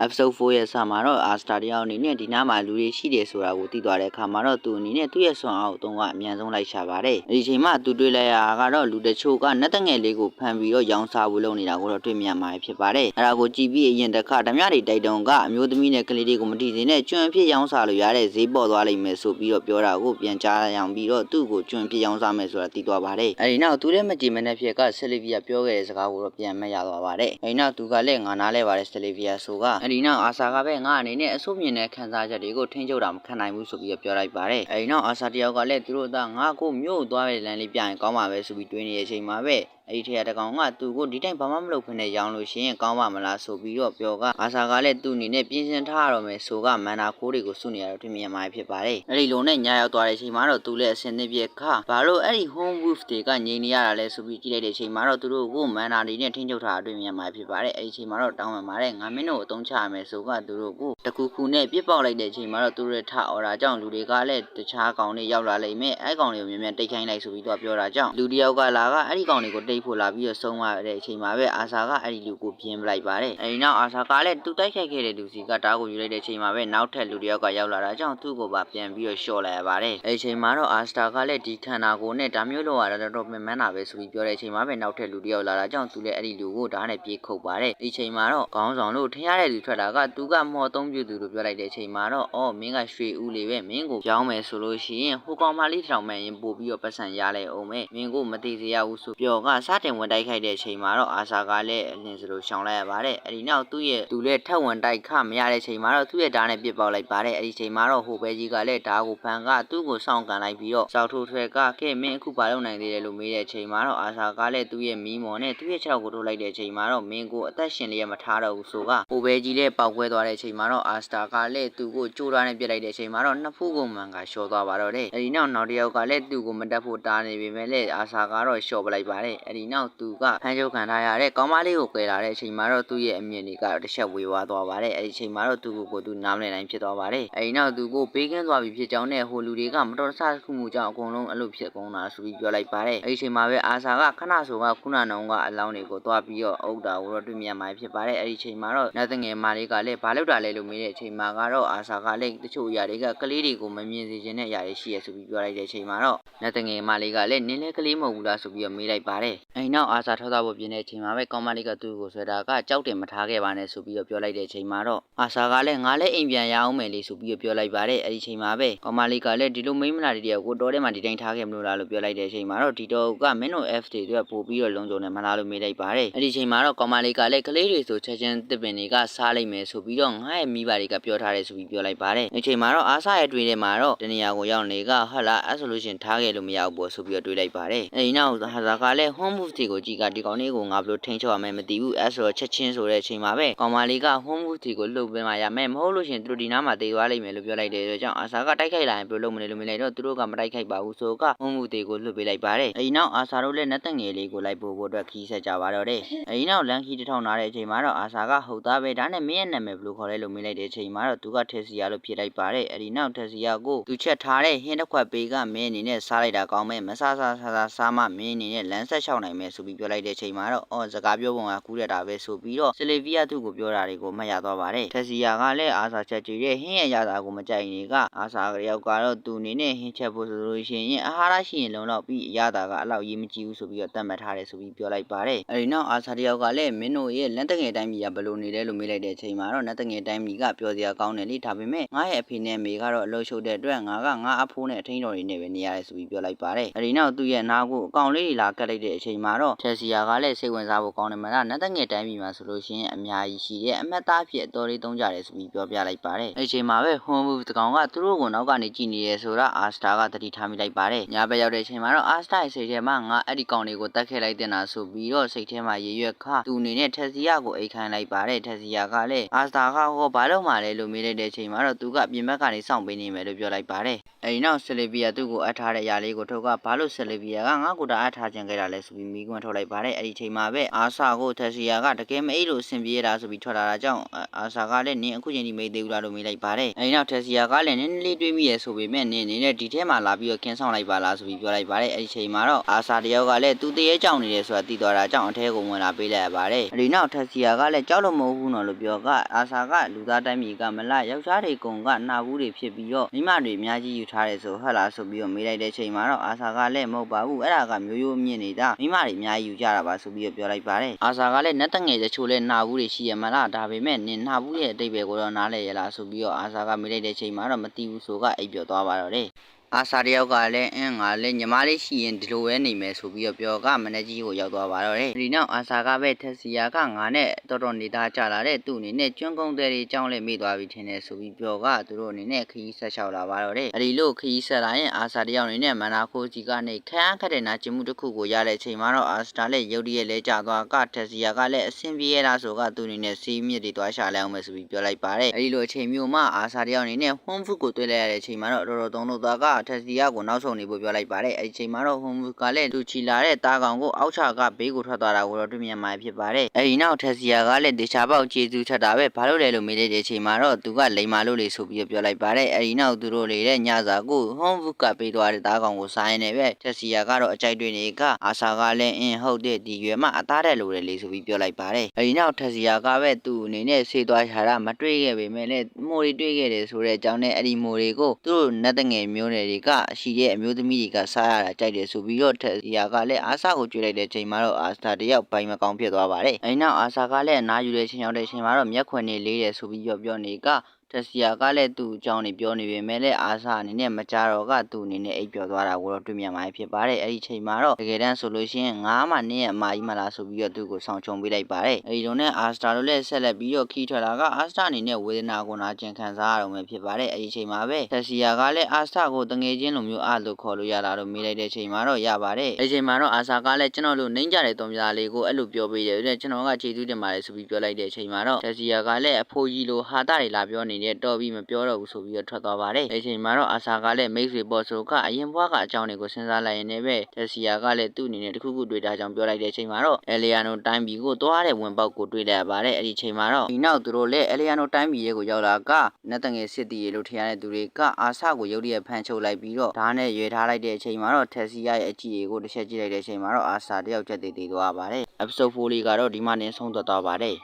episode 4ရဲ့ဆာမှာတော့ Asta တယောက်အနေနဲ့ဒီနားမှာလူတွေရှိတယ်ဆိုတာကိုသိသွားတဲ့အခါမှာတော့သူအနေနဲ့သူ့ရဲ့ဆွမ်းအားကိုတုံးကအမြန်ဆုံးလိုက်ရှာပါတယ်။ဒီချိန်မှာသူတွေ့လိုက်ရတာကတော့လူတချို့ကနတ်တငယ်လေးကိုဖမ်းပြီးတော့ရောင်းစားဖို့လုပ်နေတာကိုတော့တွေ့မြင်မှာဖြစ်ပါတယ်။အဲဒါကိုကြည့်ပြီးအရင်တစ်ခါဓမြတွေတိုက်တုံကအမျိုးသမီးနဲ့ကလေးတွေကိုမတိစေနဲ့ကျွမ်းဖြစ်ရောင်းစားလို့ရတဲ့ဈေးပေါ်သွားလိမ့်မယ်ဆိုပြီးတော့ပြောတာကိုပြန်ကြားရအောင်ပြီးတော့သူ့ကိုကျွမ်းဖြစ်ရောင်းစားမယ်ဆိုတာသိသွားပါတယ်။အဲဒီနောက်သူရဲ့မကြည်မနဲ့ဖြစ်ကဆလီဗီယာပြောခဲ့တဲ့စကားကိုတော့ပြန်မရသွားပါတယ်။အဲဒီနောက်သူကလည်းငါနားလဲပါတယ်ဆလီဗီယာဆိုကအဲဒီနောက်အာဆာကပဲငါအနေနဲ့အဆုမြင်တဲ့ခံစားချက်တွေကိုထိန်းချုပ်တာမခံနိုင်ဘူးဆိုပြီးတော့ပြောလိုက်ပါတယ်အဲဒီနောက်အာဆာတယောက်ကလည်းသူတို့ကငါကိုမြို့သွားတဲ့လမ်းလေးပြရင်ကောင်းပါပဲဆိုပြီးတွေးနေတဲ့အချိန်မှာပဲအဲ့ဒီထက်တကောင်ကသူ့ကိုဒီတိုင်းဘာမှမလုပ်ဖ ೇನೆ ရောင်းလို့ရှိရင်ကောင်းပါမလားဆိုပြီးတော့ပြောကအာဆာကလည်းသူ့အနေနဲ့ပြင်ဆင်ထားရတော့မယ်ဆိုကမန္တာခိုးတွေကိုစုနေရတော့တွေ့မြင်မှာဖြစ်ပါတယ်အဲ့ဒီလိုနဲ့ညာရောက်သွားတဲ့အချိန်မှာတော့သူလည်းအစင်းသစ်ပြက်ခဘာလို့အဲ့ဒီ home wolf တွေကငြိမ်နေရတာလဲဆိုပြီးကြည့်လိုက်တဲ့အချိန်မှာတော့သူတို့ကိုမန္တာတွေနဲ့ထိန်းချုပ်ထားတာတွေ့မြင်မှာဖြစ်ပါတယ်အဲ့ဒီအချိန်မှာတော့တောင်းပန်ပါတယ်ငါမင်းတို့ကိုအသုံးချရမယ်ဆိုကသူတို့ကိုတခုခုနဲ့ပြစ်ပေါက်လိုက်တဲ့အချိန်မှာတော့သူတို့ရဲ့ထအော်တာကြောင့်လူတွေကလည်းတခြားကောင်တွေရောက်လာလိမ့်မယ်အဲ့ကောင်တွေကိုမြန်မြန်တိတ်ခိုင်းလိုက်ဆိုပြီးတော့ပြောတာကြောင့်လူတယောက်ကလာကအဲ့ဒီကောင်တွေကိုတိတ်ဖို့လာပြီးတော့ဆုံးသွားတဲ့အချိန်မှာပဲအာဆာကအဲ့ဒီလူကိုပြင်းပလိုက်ပါတယ်အဲဒီနောက်အာဆာကလည်းသူတိုက်ခိုက်ခဲ့တဲ့လူစီကတားကိုယူလိုက်တဲ့အချိန်မှာပဲနောက်ထပ်လူတယောက်ကရောက်လာတာကြောင့်သူ့ကိုပါပြန်ပြီးတော့ရှော့လိုက်ရပါတယ်အဲဒီအချိန်မှာတော့အာစတာကလည်းဒီခန္ဓာကိုယ်နဲ့ဒါမျိုးလောက်ရတာတော့ပင်မန်းတာပဲဆိုပြီးပြောတဲ့အချိန်မှာပဲနောက်ထပ်လူတယောက်လာတာကြောင့်သူလည်းအဲ့ဒီလူကိုဓာတ်နဲ့ပြေးခုတ်ပါတယ်ဒီအချိန်မှာတော့ခေါင်းဆောင်လို့ထင်ရတဲ့လူထွက်တာကသူကမော်သုံးပြသူလို့ပြောလိုက်တဲ့အချိန်မှာတော့အော်မင်းကရွှေဦးလေးပဲမင်းကိုပြောင်းမယ်ဆိုလို့ရှိရင်ဟိုကောင်မလေးထောင်မှန်ရင်ပို့ပြီးတော့ပတ်စံရလိုက်အောင်မယ်မင်းကိုမသိစေရဘူးဆိုပြောကစတင်ဝင်တိုက်ခိုက်တဲ့အချိန်မှာတော့အာဆာကလည်းအလင်းစလိုရှောင်လိုက်ရပါတယ်အဲ့ဒီနောက်သူ့ရဲ့သူလည်းထက်ဝင်တိုက်ခမရတဲ့ချိန်မှာတော့သူ့ရဲ့ဓာတ်နဲ့ပြစ်ပေါက်လိုက်ပါတယ်အဲ့ဒီချိန်မှာတော့ဟိုဘဲကြီးကလည်းဓာတ်ကိုဖန်ကသူ့ကိုစောင့်ကန်လိုက်ပြီးတော့စောက်ထိုးထွဲကကဲမင်းအခုဘာလုပ်နိုင်သေးလဲလို့မေးတဲ့အချိန်မှာတော့အာဆာကလည်းသူ့ရဲ့မီးမော်နဲ့သူ့ရဲ့ခြေထောက်ကိုထိုးလိုက်တဲ့အချိန်မှာတော့မင်းကိုအသက်ရှင်လျက်မထားတော့ဘူးဆိုကဟိုဘဲကြီးလည်းပောက်ကွဲသွားတဲ့အချိန်မှာတော့အာစတာကလည်းသူ့ကိုကြိုးထားနဲ့ပြစ်လိုက်တဲ့အချိန်မှာတော့နှစ်ဖူးကုန်မှန်ကလျှော်သွားပါတော့တယ်အဲ့ဒီနောက်နောက်တစ်ယောက်ကလည်းသူ့ကိုမတက်ဖို့တားနေပေမဲ့လည်းအာဆာကတော့လျှော်ပလိုက်ပါတယ်အဲ့အဲ့ဒီနောက်သူကဖမ်းချုပ်ခံထားရတဲ့ကောင်းမလေးကိုကြွယ်လာတဲ့အချိန်မှာတော့သူ့ရဲ့အမြင်တွေကတော့တစ်ချက်ဝေဝါးသွားပါတယ်အဲ့ဒီအချိန်မှာတော့သူ့ကိုကိုသူနားမလည်နိုင်ဖြစ်သွားပါတယ်အဲ့ဒီနောက်သူကိုဘေးကင်းသွားပြီဖြစ်ကြောင်းနဲ့ဟိုလူတွေကမတော်တဆတစ်ခုမှုကြောင့်အကုန်လုံးအလုပ်ဖြစ်ကုန်တာဆိုပြီးပြောလိုက်ပါတယ်အဲ့ဒီအချိန်မှာပဲအာဆာကခဏဆိုကခုနနောင်ကအလောင်းတွေကိုသွားပြီးတော့အုပ်တာကိုတော့တွေ့မြင်မှာဖြစ်ပါတယ်အဲ့ဒီအချိန်မှာတော့နတ်တငယ်မလေးကလည်းဘာလုပ်တာလဲလို့မေးတဲ့အချိန်မှာကတော့အာဆာကလည်းတချို့အရာတွေကကလေးတွေကိုမမြင်စေချင်တဲ့အရာတွေရှိရဆိုပြီးပြောလိုက်တဲ့အချိန်မှာတော့နတ်တငယ်မလေးကလည်းနင်းလဲကလေးမဟုတ်ဘူးလားဆိုပြီးတော့မေးလိုက်ပါတယ်အဲ့နောက်အာဆာထောက်သားဖို့ပြင်းတဲ့အချိန်မှာပဲကောင်းမလေးကသူ့ကိုဆွဲတာကကြောက်တယ်မထားခဲ့ပါနဲ့ဆိုပြီးတော့ပြောလိုက်တဲ့အချိန်မှာတော့အာဆာကလည်းငါလည်းအိမ်ပြန်ရအောင်မယ်လေဆိုပြီးတော့ပြောလိုက်ပါတယ်အဲ့ဒီအချိန်မှာပဲကောင်းမလေးကလည်းဒီလိုမိမနာတွေတယောက်ကိုတော်ထဲမှာဒီတိုင်းထားခဲ့မလို့လားလို့ပြောလိုက်တဲ့အချိန်မှာတော့ဒီတော့ကမင်းတို့ F တွေအတွက်ပို့ပြီးတော့လုံခြုံတယ်မလားလို့မေးလိုက်ပါတယ်အဲ့ဒီအချိန်မှာတော့ကောင်းမလေးကလည်းကလေးတွေဆိုချက်ချင်းတစ်ပင်တွေကစားလိုက်မယ်ဆိုပြီးတော့ငါ့ရဲ့မိဘတွေကပြောထားတယ်ဆိုပြီးပြောလိုက်ပါတယ်အဲ့ဒီအချိန်မှာတော့အာဆာရဲ့တွေ့ထဲမှာတော့တနေရာကိုရောက်နေကဟတ်လာအဲ့ဆိုလို့ရှရင်ထားခဲ့လို့မရဘူးပေါ့ဆိုပြီးတော့တွေးလိုက်ပါတယ်အဲ့ဒီနောက်ဟာဇာကလည်း home move တွေကိုကြည့်ကဒီကောင်လေးကိုငါဘယ်လိုထိန်းချုပ်ရမယ်မသိဘူးအဲ့ဆိုတော့ချက်ချင်းဆိုတဲ့အချိန်မှာပဲကောင်မလေးက home move တွေကိုလှုပ်ပေးမှရမယ်မဟုတ်လို့ရှရင်သူတို့ဒီနားမှာတေသွားလိမ့်မယ်လို့ပြောလိုက်တဲ့အတွက်ကြောင့်အာဆာကတိုက်ခိုက်လာရင်ဘယ်လိုလုပ်မလဲလို့မလဲတော့သူတို့ကမတိုက်ခိုက်ပါဘူးဆိုက home move တွေကိုလှုပ်ပေးလိုက်ပါတယ်အဲ့ဒီနောက်အာဆာတို့လည်းလက်သက်ငယ်လေးကိုလိုက်ပို့ဖို့အတွက်ခီးဆက်ကြပါတော့တယ်အဲ့ဒီနောက်လန်ခီတစ်ထောင်နာတဲ့အချိန်မှာတော့အာဆာကဟုတ်သားပဲဒါနဲ့မင်းရဲ့နာမည်ဘယ်လိုခေါ်လဲလို့မေးလိုက်တဲ့အချိန်မှာတော့သူကထက်စီယာလို့ဖြစ်လိုက်ပါတယ်အဲ့ဒီနောက်ထက်စီယာကိုသူချက်ထားတဲ့ဟင်းတစ်ခွက်ပေးကမင်းအနေနဲ့စားလိုက်တာကောင်းမယ်မဆဆဆဆစားမှမင်းအနေနဲ့လမ်းဆက်လျှောက်နိုင်မယ်ဆိုပြီးပြောလိုက်တဲ့အချိန်မှာတော့အော်စကားပြောပုံကကူးရတာပဲဆိုပြီးတော့ဆီလီဗီယာသူ့ကိုပြောတာတွေကိုမှတ်ရသွားပါတယ်ထက်စီယာကလည်းအာဆာချက်ကြည့်တဲ့ဟင်းရဲ့ရတာကိုမကြိုက်နေကအာဆာကရောက်ကတော့သူအနေနဲ့ဟင်းချက်ဖို့ဆိုလို့ရှိရင်အာဟာရရှိရင်လုံလောက်ပြီးအရတာကအလောက်ရေးမကြည့်ဘူးဆိုပြီးတော့တတ်မှတ်ထားတယ်ဆိုပြီးပြောလိုက်ပါတယ်အဲဒီနောက်အာဆာတယောက်ကလည်းမင်းတို့ရဲ့လက်တငယ်တိုင်းပြည်ကဘယ်လိုနေလဲလို့မေးလိုက်တဲ့အချိန်မှာတော့လက်တငယ်တိုင်းပြည်ကပြောစရာကောင်းတယ်လေဒါပေမဲ့ငါရဲ့အဖေနဲ့မေကတော့အလုပ်ရှုပ်တဲ့အတွက်ငါကငါအဖိုးနဲ့အထင်းတော်တွေနဲ့ပဲနေရတယ်ဆိုပြီးပြောလိုက်ပါတယ်အဲဒီနောက်သူ့ရဲ့နားကိုအကောင်လေးတွေလာကတ်လိုက်တဲ့အချိန်မှာတော့ချက်စီယာကလည်းစိတ်ဝင်စားဖို့ကောင်းတယ်မလားလက်တငယ်တိုင်းပြည်မှာဆိုလို့ရှိရင်အများကြီးရှိတဲ့အမတ်သားဖြစ်အတော်လေးသုံးကြတယ်ဆိုပြီးပြောပြလိုက်ပါတယ်အဲဒီအချိန်မှာပဲဟွန်ဘူးတကောင်ကသူတို့ကိုနောက်ကနေကြည့်နေရဲဆိုတာအာစတာကတတိထားမိလိုက်ပါတယ်ညဘက်ရောက်တဲ့အချိန်မှာတော့အာစတာရဲ့စိတ်ထဲမှာငါအဲ့ဒီကောင်လေးကိုတတ်ခဲ့လိုက်တဲ့နာဆိုပြီးတော့စိတ်ထဲမှာရေရွက်ခသူအနေနဲ့ထက်စီယာကိုအိတ်ခိုင်းလိုက်ပါတယ်ထက်စီယာကလည်းအာစတာကဟောဘာလို့မှလဲလို့မေးလိုက်တဲ့အချိန်မှာတော့သူကပြင်ဘက်ကနေစောင့်ပေးနေမယ်လို့ပြောလိုက်ပါတယ်အဲဒီနောက်ဆယ်လီဗီယာသူ့ကိုအပ်ထားတဲ့အရာလေးကိုထုတ်ကဘာလို့ဆယ်လီဗီယာကငါ့ကိုတာအပ်ထားခြင်းခဲ့တာလဲဆိုပြီးမိကွန်းထုတ်လိုက်ပါတယ်အဲဒီအချိန်မှာပဲအာဆာကိုထက်စီယာကတကယ်မအိတ်လို့အဆင်ပြေရတာဆိုပြီးထွက်လာတာကြောင့်အာဆာကလည်းနင်းအခုချိန်ဒီမိသေးဘူးလားလို့မေးလိုက်ပါတယ်အဲဒီနောက်ထက်စီယာကလည်းနင်းလေးတွေးမိရဆိုပေမဲ့နင်းအနေနဲ့ဒီထဲမှာလာပြီးတော့ခင်းဆောင်လိုက်ပါလားဆိုပြီးပြောလိုက်ပါတယ်အဲဒီအချိန်မှာတော့အာဆာတယောက်ကလည်းသူတရေကြောင်နေတယ်ဆိုတာသိသွားတာကြောင့်အထဲကိုဝင်လာပေးလိုက်ရပါတယ်အဲဒီနောက်ထက်စီယာကလည်းကြောက်လို့မဟုတ်ဘူးနော်လို့ပြောကအာဆာကလူသားတိုင်းပြည်ကမလားယောက်ျားတွေကုံကနှာဘူးတွေဖြစ်ပြီးတော့မိမတွေအများကြီးယူထားတယ်ဆိုဟဟလာဆိုပြီးတော့မေးလိုက်တဲ့အချိန်မှာတော့အာဆာကလည်းမဟုတ်ပါဘူးအဲ့ဒါကမျိုးရိုးမြင့်နေတာမိမတွေအများကြီးယူကြတာပါဆိုပြီးတော့ပြောလိုက်ပါတယ်အာဆာကလည်းနတ်တငယ်တချို့လည်းနှာဘူးတွေရှိရမလားဒါပေမဲ့နင်နှာဘူးရဲ့အတိတ်ပဲကိုတော့နားလဲရလားဆိုပြီးတော့အာဆာကမေးလိုက်တဲ့အချိန်မှာတော့မသိဘူးဆိုကအိပ်ပျော်သွားပါတော့တယ် အာစာတယောက်ကလည်းအင်းငါလည်းညီမလေးရှိရင်ဒီလိုပဲနေမယ်ဆိုပြီးတော့ပြောကမနေ့ကြီးကိုရောက်သွားပါတော့တယ်ဒီနောက်အာစာကပဲထက်စီယာကငါနဲ့တော်တော်နေသားကြလာတဲ့သူ့အနေနဲ့ကျွန်းကုန်းတဲ့တွေအကြောင်းလည်းမေ့သွားပြီထင်တယ်ဆိုပြီးပြောကသူတို့အနေနဲ့ခရီးဆက်လျှောက်လာပါတော့တယ်အဲဒီလိုခရီးဆက်လာရင်အာစာတယောက်အနေနဲ့မနာခိုးကြီးကနေခန်းခက်တဲ့နာကျင်မှုတစ်ခုကိုရတဲ့အချိန်မှာတော့အာစတာလည်းရုတ်တရက်လဲကြသွားကထက်စီယာကလည်းအဆင်ပြေရတာဆိုကသူ့အနေနဲ့စီးမြစ်တွေသွားရှာလိုက်အောင်မယ်ဆိုပြီးပြောလိုက်ပါတယ်အဲဒီလိုအချိန်မျိုးမှာအာစာတယောက်အနေနဲ့ဟွန်ဖုကိုတွေ့လိုက်ရတဲ့အချိန်မှာတော့တော်တော်သုံးလို့သွားကထက်စီယာကိုနောက်ဆုံးနေဖို့ပြောလိုက်ပါတယ်အဲဒီအချိန်မှာတော့ဟွန်ဖုကလည်းလူချီလာတဲ့တားကောင်ကိုအောက်ချကဘေးကိုထွက်သွားတာကိုတော့တွေ့မြင်မှဖြစ်ပါတယ်အဲဒီနောက်ထက်စီယာကလည်းဒေချာပေါက်ကျေးဇူးချက်တာပဲဘာလို့လဲလို့မေးလိုက်တဲ့အချိန်မှာတော့သူကလိန်မာလို့လေဆိုပြီးပြောလိုက်ပါတယ်အဲဒီနောက်သူတို့လေတဲ့ညစာကိုဟွန်ဖုကပေးသွားတဲ့တားကောင်ကိုစားရင်းနဲ့ပဲထက်စီယာကတော့အကြိုက်တွေနေကအာစာကလည်းအင်းဟုတ်တဲ့ဒီရွယ်မှအသားတဲ့လိုတယ်လေဆိုပြီးပြောလိုက်ပါတယ်အဲဒီနောက်ထက်စီယာကပဲသူ့အနေနဲ့ဆေးသွားချတာမတွေ့ခဲ့ပေမဲ့လည်းမိုးတွေတွေ့ခဲ့တယ်ဆိုတဲ့အကြောင်းနဲ့အဲ့ဒီမိုးတွေကိုသူတို့နတ်တငယ်မျိုးနယ်တွေကရှိတဲ့အမျိုးသမီးတွေကစားရတာကြိုက်တယ်ဆိုပြီးတော့ထက်စီယာကလည်းအာစာကိုကြွေးလိုက်တဲ့ချိန်မှာတော့အာစတာတယောက်ဘိုင်မကောင်းဖြစ်သွားပါတယ်အဲဒီနောက်အာစာကလည်းအနားယူတဲ့ချိန်ရောက်တဲ့ချိန်မှာတော့မျက်ခွင်နေလေးတယ်ဆိုပြီးပြောပြောနေက တက်စီယာကလည်းသူ့အကြောင်းနေပြောနေပေမဲ့လည်းအာဆာအနေနဲ့မကြတော့ကသူ့အနေနဲ့အိပ်ပျော်သွားတာကိုတော့တွေ့မြင်မှာဖြစ်ပါတယ်အဲ့ဒီချိန်မှာတော့တကယ်တမ်းဆိုလို့ရှိရင်ငါးမှနင်းရဲ့အမကြီးမလားဆိုပြီးတော့သူ့ကိုဆောင်ချုံပေးလိုက်ပါတယ်အဲ့ဒီလိုနဲ့အာစတာတို့လည်းဆက်လက်ပြီးတော့ခီးထွက်လာကအာစတာအနေနဲ့ဝေဒနာကိုနာကျင်ခံစားရတော့မယ်ဖြစ်ပါတယ်အဲ့ဒီချိန်မှာပဲတက်စီယာကလည်းအာစတာကိုတငယ်ချင်းလိုမျိုးအားလို့ခေါ်လို့ရတာလို့မေးလိုက်တဲ့ချိန်မှာတော့ရပါတယ်အဲ့ဒီချိန်မှာတော့အာဆာကလည်းကျွန်တော်တို့နှိမ့်ကြတဲ့တုံးပြားလေးကိုအဲ့လိုပြောပေးတယ်တဲ့ကျွန်တော်ကခြေသူးတင်ပါတယ်ဆိုပြီးပြောလိုက်တဲ့ချိန်မှာတော့တက်စီယာကလည်းအဖိုးကြီးလိုဟာတာတွေလာပြောနေနဲ့တော်ပြီးမပြောတော့ဘူးဆိုပြီးတော့ထွက်သွားပါတယ်အဲ့ဒီအချိန်မှာတော့အာဆာကလည်းမိတ်ဆွေပေါ်ဆိုကအရင်ဘွားကအကြောင်းတွေကိုစဉ်းစားလိုက်ရင်လည်းပဲတက်စီယာကလည်းသူ့အနေနဲ့တခုခုတွေ့တာကြောင့်ပြောလိုက်တဲ့အချိန်မှာတော့အဲလီယာနိုတိုင်းပြည်ကိုသွားတဲ့ဝင်ပေါက်ကိုတွေ့လိုက်ရပါတယ်အဲ့ဒီအချိန်မှာတော့ဒီနောက်သူတို့လည်းအဲလီယာနိုတိုင်းပြည်ရဲ့ကိုရောက်လာကနတ်တငယ်စစ်တီရေလို့ထင်ရတဲ့သူတွေကအာဆာကိုရုတ်တရက်ဖမ်းချုပ်လိုက်ပြီးတော့ဓာတ်နဲ့ရွေထားလိုက်တဲ့အချိန်မှာတော့တက်စီယာရဲ့အကြည့်ကိုတစ်ချက်ကြည့်လိုက်တဲ့အချိန်မှာတော့အာဆာတယောက်ချက်သေးသေးသွားပါတယ် episode 4လေးကတော့ဒီမှနေဆုံးသက်သွားပါတယ်